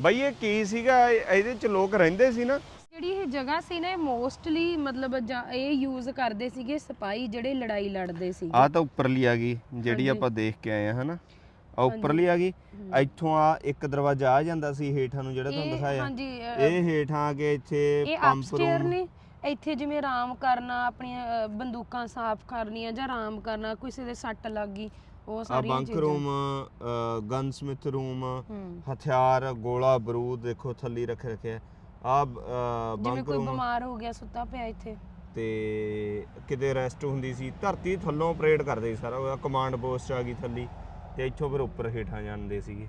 ਬਈ ਇਹ ਕੀ ਸੀਗਾ? ਇਹ- ਇਹਦੇ ਚ ਲੋਕ ਰਹਿੰਦੇ ਸੀ ਨਾ। ਜਿਹੜੀ ਇਹ ਜਗ੍ਹਾ ਸੀ ਨਾ ਇਹ ਮੋਸਟਲੀ ਮਤਲਬ ਜਾਂ ਇਹ ਯੂਜ਼ ਕਰਦੇ ਸੀਗੇ ਸਿਪਾਹੀ ਜਿਹੜੇ ਲੜਾਈ ਲੜਦੇ ਸੀ। ਆ ਤਾਂ ਉੱਪਰਲੀ ਆ ਗਈ ਜਿਹੜੀ ਆਪਾਂ ਦੇਖ ਕੇ ਆਏ ਆ ਹਨਾ? ਆ ਉੱਪਰਲੀ ਆ ਗਈ। ਇੱਥੋਂ ਆ ਇੱਕ ਦਰਵਾਜ਼ਾ ਆ ਜਾਂਦਾ ਸੀ ਹੇਠਾਂ ਨੂੰ ਜਿਹੜਾ ਤੁਹਾਨੂੰ ਦਿਖਾਇਆ। ਹਾਂਜੀ ਇਹ ਹੇਠਾਂ ਆ ਕੇ ਇੱਥੇ ਪੰਪ ਰੂਮ ਨੇ। ਇੱਥੇ ਜਿਵੇਂ ਆਰਾਮ ਕਰਨਾ ਆਪਣੀਆਂ ਬੰਦੂਕਾਂ ਸਾਫ਼ ਕਰਨੀਆਂ ਜਾਂ ਆਰਾਮ ਕਰਨਾ ਕਿਸੇ ਦੇ ਸੱਟ ਲੱਗ ਗਈ ਉਹ ਸਾਰੀਆਂ bunk room gun smith room ਹਥਿਆਰ ਗੋਲਾ ਬਰੂਦ ਦੇਖੋ ਥੱਲੀ ਰੱਖ ਰੱਖਿਆ ਆ ਜਿਵੇਂ ਬੰਕ ਕੋਈ ਬਿਮਾਰ ਹੋ ਗਿਆ ਸੁੱਤਾ ਪਿਆ ਇੱਥੇ। ਤੇ ਕਿਤੇ ਰੈਸਟ ਹੁੰਦੀ ਸੀ ਧਰਤੀ ਥੱਲੋਂ ਆਪਰੇਟ ਕਰਦੇ ਸੀ ਸਾਰਾ ਉਹ ਕਮਾਂਡ ਪੋਸਟ ਆ ਗਈ ਥੱਲੀ ਤੇ ਇੱਥੋਂ ਫਿਰ ਉੱਪਰ ਹੇਠਾਂ ਜਾਂਦੇ ਸੀਗੇ।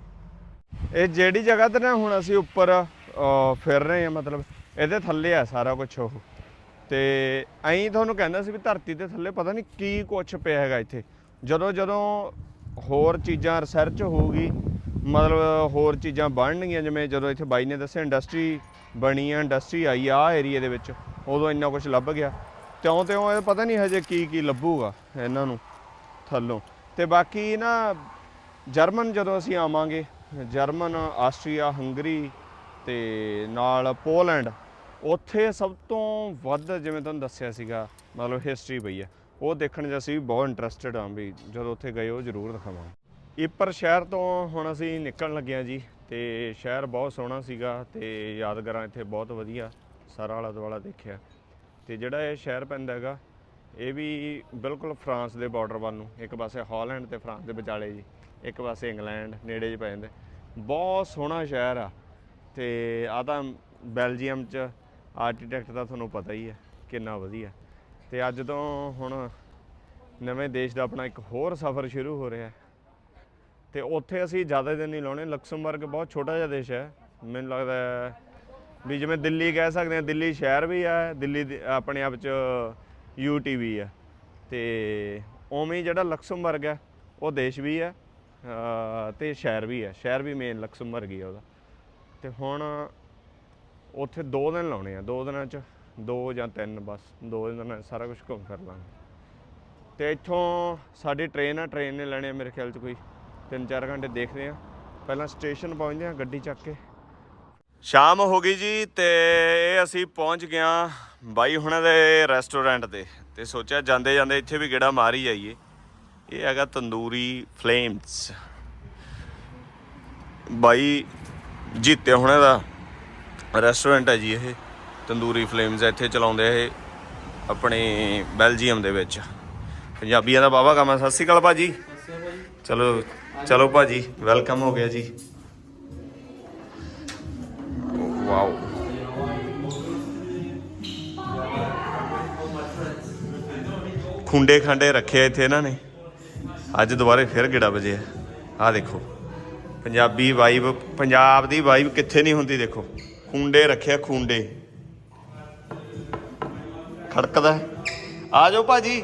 ਇਹ ਜਿਹੜੀ ਜਗ੍ਹਾ ਤੇ ਨਾ ਹੁਣ ਅਸੀਂ ਉੱਪਰ ਫਿਰ ਰਹੇ ਹਾਂ ਮਤਲਬ ਇਹਦੇ ਥੱਲੇ ਆ ਸਾਰਾ ਕੁਝ ਉਹ। ਤੇ ਐਂ ਤੁਹਾਨੂੰ ਕਹਿੰਦਾ ਸੀ ਵੀ ਧਰਤੀ ਦੇ ਥੱਲੇ ਪਤਾ ਨਹੀਂ ਕੀ ਕੁਝ ਪਿਆ ਹੈਗਾ ਇੱਥੇ। ਜਦੋਂ ਜਦੋਂ ਹੋਰ ਚੀਜ਼ਾਂ ਰਿਸਰਚ ਹੋਊਗੀ ਮਤਲਬ ਹੋਰ ਚੀਜ਼ਾਂ ਬਣਨਗੀਆਂ, ਜਿਵੇਂ ਜਦੋਂ ਇੱਥੇ ਬਾਈ ਨੇ ਦੱਸਿਆ ਇੰਡਸਟਰੀ ਬਣੀ ਆ ਇੰਡਸਟਰੀ ਆਈ ਆ ਏਰੀਆ ਦੇ ਵਿੱਚ, ਉਦੋਂ ਇੰਨਾ ਕੁਝ ਲੱਭ ਗਿਆ। ਤਿਉਂ ਤਿਉਂ ਇਹ ਪਤਾ ਨਹੀਂ ਹਜੇ ਕੀ ਕੀ ਲੱਭੂਗਾ ਇਹਨਾਂ ਨੂੰ ਥੱਲੋਂ। ਤੇ ਬਾਕੀ ਨਾ, ਜਰਮਨ ਜਦੋਂ ਅਸੀਂ ਆਵਾਂਗੇ, ਜਰਮਨ, ਆਸਟਰੀਆ, ਹੰਗਰੀ ਤੇ ਨਾਲ ਪੋਲੈਂਡ, ਉੱਥੇ ਸਭ ਤੋਂ ਵੱਧ ਜਿਵੇਂ ਤੁਹਾਨੂੰ ਦੱਸਿਆ ਸੀਗਾ, ਮਤਲਬ ਹਿਸਟਰੀ ਪਈ ਹੈ ਉਹ ਦੇਖਣ 'ਚ ਅਸੀਂ ਵੀ ਬਹੁਤ ਇੰਟਰਸਟਿਡ ਹਾਂ ਵੀ ਜਦੋਂ ਉੱਥੇ ਗਏ ਉਹ ਜ਼ਰੂਰ ਦਿਖਾਵਾਂਗੇ। ਇਪਰ ਸ਼ਹਿਰ ਤੋਂ ਹੁਣ ਅਸੀਂ ਨਿਕਲਣ ਲੱਗੇ ਹਾਂ ਜੀ ਤੇ ਸ਼ਹਿਰ ਬਹੁਤ ਸੋਹਣਾ ਸੀਗਾ ਤੇ ਯਾਦਗਾਰਾਂ ਇੱਥੇ ਬਹੁਤ ਵਧੀਆ ਸਾਰਾ ਆਲਾ ਦੁਆਲਾ ਦੇਖਿਆ। ਤੇ ਜਿਹੜਾ ਇਹ ਸ਼ਹਿਰ ਪੈਂਦਾ ਹੈਗਾ, ਇਹ ਵੀ ਬਿਲਕੁਲ ਫਰਾਂਸ ਦੇ ਬਾਰਡਰ ਵੱਲ ਨੂੰ, ਇੱਕ ਪਾਸੇ ਹਾਲੈਂਡ ਤੇ ਫਰਾਂਸ ਦੇ ਵਿਚਾਲੇ ਜੀ, ਇੱਕ ਪਾਸੇ ਇੰਗਲੈਂਡ ਨੇੜੇ ਜਿਹੇ ਪੈ ਜਾਂਦੇ। ਬਹੁਤ ਸੋਹਣਾ ਸ਼ਹਿਰ ਆ ਤੇ ਆ ਤਾਂ ਬੈਲਜੀਅਮ ਚ ਆਰਕੀਟੈਕਟ ਦਾ ਤੁਹਾਨੂੰ ਪਤਾ ਹੀ ਹੈ, ਕਿੰਨਾ ਵਧੀਆ। ਤੇ ਅੱਜ ਤੋਂ ਹੁਣ ਨਵੇਂ ਦੇਸ਼ ਦਾ ਆਪਣਾ ਇੱਕ ਹੋਰ ਸਫ਼ਰ ਸ਼ੁਰੂ ਹੋ ਰਿਹਾ ਹੈ। ਤੇ ਉੱਥੇ ਅਸੀਂ ਜ਼ਿਆਦਾ ਦਿਨ ਨਹੀਂ ਲਾਉਣੇ। ਲਕਸਮਬਰਗ ਬਹੁਤ ਛੋਟਾ ਜਿਹਾ ਦੇਸ਼ ਹੈ। ਮੈਨੂੰ ਲੱਗਦਾ ਹੈ ਵੀ ਜਿਵੇਂ ਦਿੱਲੀ ਕਹਿ ਸਕਦੇ ਹਾਂ, ਦਿੱਲੀ ਸ਼ਹਿਰ ਵੀ ਹੈ, ਦਿੱਲੀ ਦੀ- ਆਪਣੇ ਆਪ ਚ ਯੂਟੀ ਵੀ ਹੈ। ਤੇ ਉਵੇਂ ਹੀ ਜਿਹੜਾ ਲਕਸਮਬਰਗ ਹੈ, ਉਹ ਦੇਸ਼ ਵੀ ਹੈ, ਅਹ ਤੇ ਸ਼ਹਿਰ ਵੀ ਹੈ। ਸ਼ਹਿਰ ਵੀ ਮੇਨ ਲਕਸਮਬਰਗ ਹੀ ਆ ਉਹਦਾ। ਤੇ ਹੁਣ ਉੱਥੇ 2 ਦਿਨ ਲਾਉਣੇ ਆ 2 ਦਿਨਾਂ ਚ 2 ਜਾਂ 3 ਬਸ 2 ਦਿਨਾਂ 'ਚ ਸਾਰਾ ਕੁਝ ਘੁੰਮ ਫਿਰ ਲਾਂਗੇ। ਤੇ ਇੱਥੋਂ ਸਾਡੀ ਟ੍ਰੇਨ ਆ ਟ੍ਰੇਨ ਨੇ ਲੈਣੇ ਆ ਮੇਰੇ ਖਿਆਲ ਚ ਕੋਈ 3-4 ਘੰਟੇ ਦੇਖਦੇ ਆ ਪਹਿਲਾਂ ਸਟੇਸ਼ਨ ਪਹੁੰਚਦੇ ਆ ਗੱਡੀ ਚੱਕ ਕੇ। ਸ਼ਾਮ ਹੋ ਗਈ ਜੀ ਤੇ ਇਹ ਅਸੀਂ ਪਹੁੰਚ ਗਿਆ ਬਾਈ ਹੁਣਾਂ ਦੇ ਰੈਸਟੋਰੈਂਟ ਤੇ ਤੇ ਸੋਚਿਆ ਜਾਂਦੇ ਜਾਂਦੇ ਇੱਥੇ ਵੀ ਗੇੜਾ ਮਾਰ ਹੀ ਜਾਈਏ ਇਹ ਹੈਗਾ ਤੰਦੂਰੀ ਫਲੇਮਸ ਬਾਈ ਜੀਤੇ ਹੁਣਾਂ ਦਾ ਰੈਸਟੋਰੈਂਟ ਹੈ ਜੀ ਇਹ। ਤੰਦੂਰੀ ਫਲੇਮਸ ਇੱਥੇ ਚਲਾਉਂਦੇ ਆ ਇਹ ਆਪਣੇ ਬੈਲਜੀਅਮ ਦੇ ਵਿੱਚ। ਪੰਜਾਬੀਆਂ ਦਾ ਬਾਬਾ ਕੰਮ ਹੈ। ਸਤਿ ਸ਼੍ਰੀ ਅਕਾਲ ਭਾਜੀ। ਚਲੋ ਚਲੋ ਭਾਜੀ ਵੈਲਕਮ ਹੋ ਗਿਆ ਜੀ। ਵਾਓ ਖੁੰਡੇ ਖਾਂਡੇ ਰੱਖੇ ਇੱਥੇ ਇਹਨਾਂ ਨੇ। ਅੱਜ ਦੁਬਾਰੇ ਫਿਰ ਗੇੜਾ ਵਜਿਆ। ਆਹ ਦੇਖੋ। ਪੰਜਾਬੀ ਵਾਈਬ ਪੰਜਾਬ ਦੀ ਵਾਈਬ ਕਿੱਥੇ ਨਹੀਂ ਹੁੰਦੀ ਦੇਖੋ। ਖੁੰਡੇ ਰੱਖਿਆ ਖੁੰਡੇ। ਖੜਕਦਾ। ਆ ਜਾਓ ਭਾਜੀ।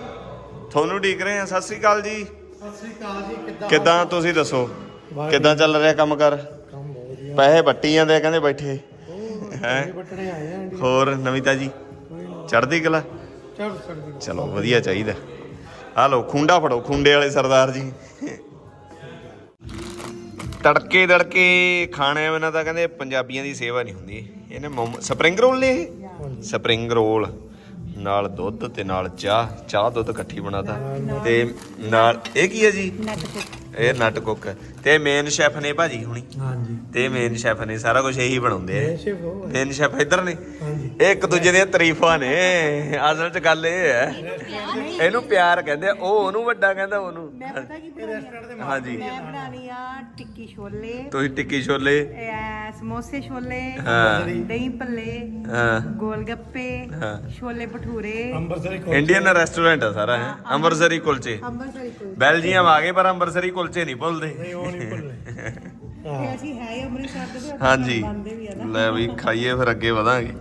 ਤੁਹਾਨੂੰ ਉਡੀਕ ਰਹੇ ਆ ਸਤਿ ਸ੍ਰੀ ਅਕਾਲ ਜੀ। ਸਤਿ ਸ੍ਰੀ ਅਕਾਲ ਜੀ ਕਿੱਦਾਂ ਕਿੱਦਾਂ ਤੁਸੀਂ ਦੱਸੋ? ਕਿੱਦਾਂ ਚੱਲ ਰਿਹਾ ਕੰਮ ਕਰ? ਕੰਮ ਬਹੁਤ ਵਧੀਆ। ਪੈਸੇ ਵੱਟੀ ਜਾਂਦੇ ਆ ਕਹਿੰਦੇ ਬੈਠੇ। ਹੈ? ਬਟਣੇ ਆਏ ਆਂ ਹੋਰ ਨਵੀਤਾ ਜੀ ਚੜ੍ਹਦੀ ਕਲਾ? ਚੜ ਸਕਦੀ ਚਲੋ ਵਧੀਆ ਚਾਹੀਦਾ। ਆ ਲਓ ਖੁੰਡਾ ਫੜੋ ਖੁੰਡੇ ਵਾਲੇ ਸਰਦਾਰ ਜੀ। ਤੜਕੇ ਤੜਕੇ ਖਾਣੇ ਬਿਨਾਂ ਤਾਂ ਕਹਿੰਦੇ ਪੰਜਾਬੀਆਂ ਦੀ ਸੇਵਾ ਨਹੀਂ ਹੁੰਦੀ। ਇਹਨੇ ਮੋਮੋ ਸਪਰਿੰਗ ਰੋਲ ਨੇ ਇਹ? Spring roll. ਨਾਲ ਦੁੱਧ ਤੇ ਨਾਲ ਚਾਹ ਚਾਹ ਦੁੱਧ ਇਕੱਠੀ ਬਣਾਤਾ ਤੇ ਨਾਲ ਇਹ ਕੀ ਹੈ ਜੀ? ਇਹ ਨਟ ਕੁੱਕ ਤੇ ਮੇਨ ਸ਼ੈਫ ਨੇ ਭਾਜੀ ਹੁਣੀ। ਹਾਂਜੀ। ਤੇ ਮੇਨ ਸ਼ੈਫ ਨੇ ਸਾਰਾ ਕੁਝ ਇਹੀ ਬਣਾਉਂਦੇ ਆ। ਹੋ ਮੇਨ ਸ਼ੈਫ ਇੱਧਰ ਨੇ। ਹਾਂਜੀ। ਇਹ ਇੱਕ ਦੂਜੇ ਦੀਆਂ ਤਾਰੀਫਾਂ ਨੇ। ਅਸਲ 'ਚ ਗੱਲ ਇਹ ਹੈ। ਇਹਨੂੰ ਪਿਆਰ ਕਹਿੰਦੇ ਆ, ਉਹ ਉਹਨੂੰ ਵੱਡਾ ਕਹਿੰਦਾ ਉਹਨੂੰ। ਮੈਂ ਪਤਾ ਕੀ ਬਣਾਉਣੀ ਆ? ਹਾਂਜੀ। ਮੈਂ ਬਣਾਉਣੀ ਆ ਟਿੱਕੀ ਛੋਲੇ। ਤੁਸੀਂ ਟਿੱਕੀ ਛੋਲੇ। ਇਹ ਸਮੋਸੇ ਛੋਲੇ ਹਾਂ। ਦਹੀਂ ਭੱਲੇ ਹਾਂ। ਗੋਲ ਗੱਪੇ ਹਾਂ। ਛੋਲੇ ਭਟੂਰੇ। ਅੰਮ੍ਰਿਤਸਰੀ ਕੋਲ ਇੰਡੀਅਨ ਰੈਸਟੋਰੈਂਟ ਆ ਸਾਰਾ ਹੈ। ਅੰਮ੍ਰਿਤਸਰੀ ਕੁਲਚੇ। ਅੰਮ੍ਰਿਤਸਰੀ ਕੁਲਚੇ। ਬੈਲਜੀਅਮ ਆ ਗਏ ਪਰ ਅੰਮ੍ਰਿਤਸਰੀ ਕੁਲਚੇ ਨਹੀਂ ਭੁੱਲਦੇ। ਨਹੀਂ ਉਹ ਨਹੀਂ ਭੁੱਲੇ ਤੇ ਅਸੀਂ ਹੈ ਹੀ ਅੰਮ੍ਰਿਤਸਰ ਦੇ ਤੇ ਹਾਂਜੀ। ਬਣਦੇ ਵੀ ਆ ਨਾ। ਲੈ ਵੀ ਖਾਈਏ ਫਿਰ ਅੱਗੇ ਵਧਾਂਗੇ।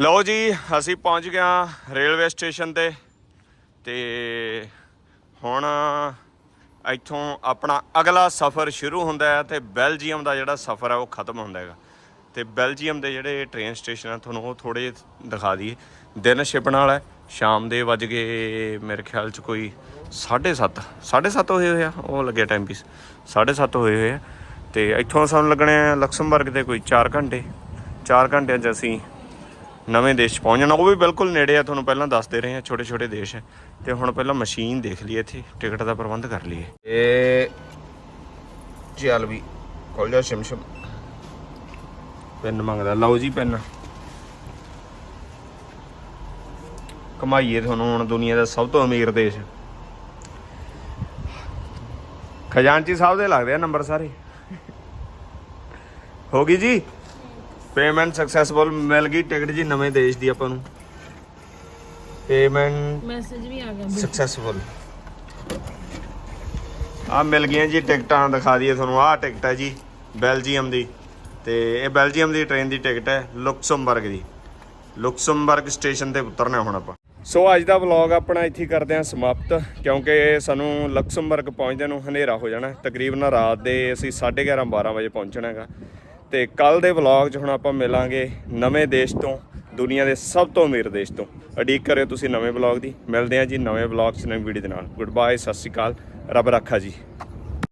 ਲਓ ਜੀ ਅਸੀਂ ਪਹੁੰਚ ਗਿਆ ਰੇਲਵੇ ਸਟੇਸ਼ਨ ਤੇ। ਤੇ ਹੁਣ ਇੱਥੋਂ ਆਪਣਾ ਅਗਲਾ ਸਫ਼ਰ ਸ਼ੁਰੂ ਹੁੰਦਾ ਹੈ ਤੇ ਬੈਲਜੀਅਮ ਦਾ ਜਿਹੜਾ ਸਫ਼ਰ ਹੈ ਉਹ ਖਤਮ ਹੁੰਦਾ ਹੈਗਾ। ਤੇ ਬੈਲਜੀਅਮ ਦੇ ਜਿਹੜੇ ਟ੍ਰੇਨ ਸਟੇਸ਼ਨ ਆ ਤੁਹਾਨੂੰ ਉਹ ਥੋੜੇ ਦਿਖਾ ਦਈਏ। ਦਿਨ ਛਿਪਣ ਵਾਲਾ ਹੈ ਸ਼ਾਮ ਦੇ ਵੱਜ ਗਏ ਮੇਰੇ ਖਿਆਲ ਚ ਕੋਈ 7:30 7:30 ਹੋਏ ਹੋਏ ਆ ਉਹ ਲੱਗਿਆ ਟਾਈਮ ਪੀਸ 7:30 ਹੋਏ ਹੋਏ ਆ। ਤੇ ਇੱਥੋਂ ਸਾਨੂੰ ਲੱਗਣੇ ਆ ਲਕਸਮਬਰਗ ਦੇ ਕੋਈ 4 ਘੰਟੇ। 4 ਘੰਟਿਆਂ 'ਚ ਅਸੀਂ ਨਵੇਂ ਦੇਸ਼ 'ਚ ਪਹੁੰਚ ਜਾਣਾ। ਉਹ ਵੀ ਬਿਲਕੁਲ ਨੇੜੇ ਆ ਤੁਹਾਨੂੰ ਪਹਿਲਾਂ ਦੱਸਦੇ ਰਹੇ ਆ ਛੋਟੇ ਛੋਟੇ ਦੇਸ਼। ਹੈ ਤੇ ਹੁਣ ਪਹਿਲਾਂ ਮਸ਼ੀਨ ਦੇਖ ਲਈਏ ਇੱਥੇ ਟਿਕਟ ਦਾ ਪ੍ਰਬੰਧ ਕਰ ਲਈਏ। ਇਹ ਚੱਲ ਵੀ ਖੋਲ ਜਾ ਸ਼ਮਸ਼ਮ ਪੈਨ ਮੰਗਦਾ। ਲਓ ਜੀ ਪੈਨ। ਕਮਾਈਏ ਤੁਹਾਨੂੰ ਹੁਣ ਦੁਨੀਆ ਦਾ ਸਭ ਤੋਂ ਅਮੀਰ ਦੇਸ਼। ਖਜ਼ਾਨਚੀ ਸਾਹਿਬ ਦੇ ਲੱਗਦੇ ਆ ਨੰਬਰ ਸਾਰੇ। ਹੋ ਗਈ ਜੀ? ਪੇਮੈਂਟ ਸਕਸੈਸਫੁਲ ਮਿਲ ਗਈ ਟਿਕਟ ਜੀ ਨਵੇਂ ਦੇਸ਼ ਦੀ ਆਪਾਂ ਨੂੰ। ਪੇਮੈਂਟ ਮੈਸੇਜ ਵੀ ਆ ਗਿਆ ਸਕਸੈਸਫੁਲ ਆ ਮਿਲ ਗਈਆਂ ਜੀ ਟਿਕਟਾਂ ਦਿਖਾ ਦਈਏ ਤੁਹਾਨੂੰ। ਆਹ ਟਿਕਟ ਹੈ ਜੀ ਬੈਲਜੀਅਮ ਦੀ। ਤੇ ਇਹ ਬੈਲਜੀਅਮ ਦੀ ਟ੍ਰੇਨ ਦੀ ਟਿਕਟ ਹੈ ਲੁਕਸਮਬਰਗ ਦੀ। ਲੁਕਸਮਬਰਗ ਸਟੇਸ਼ਨ ਤੇ ਉਤਰਨਾ ਹੁਣ ਆਪਾਂ। ਸੋ ਅੱਜ ਦਾ ਵਲੌਗ ਆਪਣਾ ਇੱਥੇ ਕਰਦੇ ਹਾਂ ਸਮਾਪਤ, ਕਿਉਂਕਿ ਸਾਨੂੰ ਲਕਸਮਬਰਗ ਪਹੁੰਚਦੇ ਨੂੰ ਹਨੇਰਾ ਹੋ ਜਾਣਾ। ਤਕਰੀਬਨ ਰਾਤ ਦੇ ਅਸੀਂ 11:30 12 ਵਜੇ ਪਹੁੰਚਣਾ ਹੈਗਾ। ਤੇ ਕੱਲ ਦੇ ਵਲੌਗ 'ਚ ਹੁਣ ਆਪਾਂ ਮਿਲਾਂਗੇ ਨਵੇਂ ਦੇਸ਼ ਤੋਂ, ਦੁਨੀਆ ਦੇ ਸਭ ਤੋਂ ਅਮੀਰ ਦੇਸ਼ ਤੋਂ। ਅਡੀਕ ਕਰਿਓ ਤੁਸੀਂ ਨਵੇਂ ਵਲੌਗ ਦੀ। ਮਿਲਦੇ ਹਾਂ ਜੀ ਨਵੇਂ ਵਲੌਗ 'ਚ ਨਵੀਂ ਵੀਡੀਓ ਦੇ ਨਾਲ। ਗੁੱਡ ਬਾਏ ਸਤਿ ਸ਼੍ਰੀ ਅਕਾਲ। ਰੱਬ ਰੱਖਾ ਜੀ।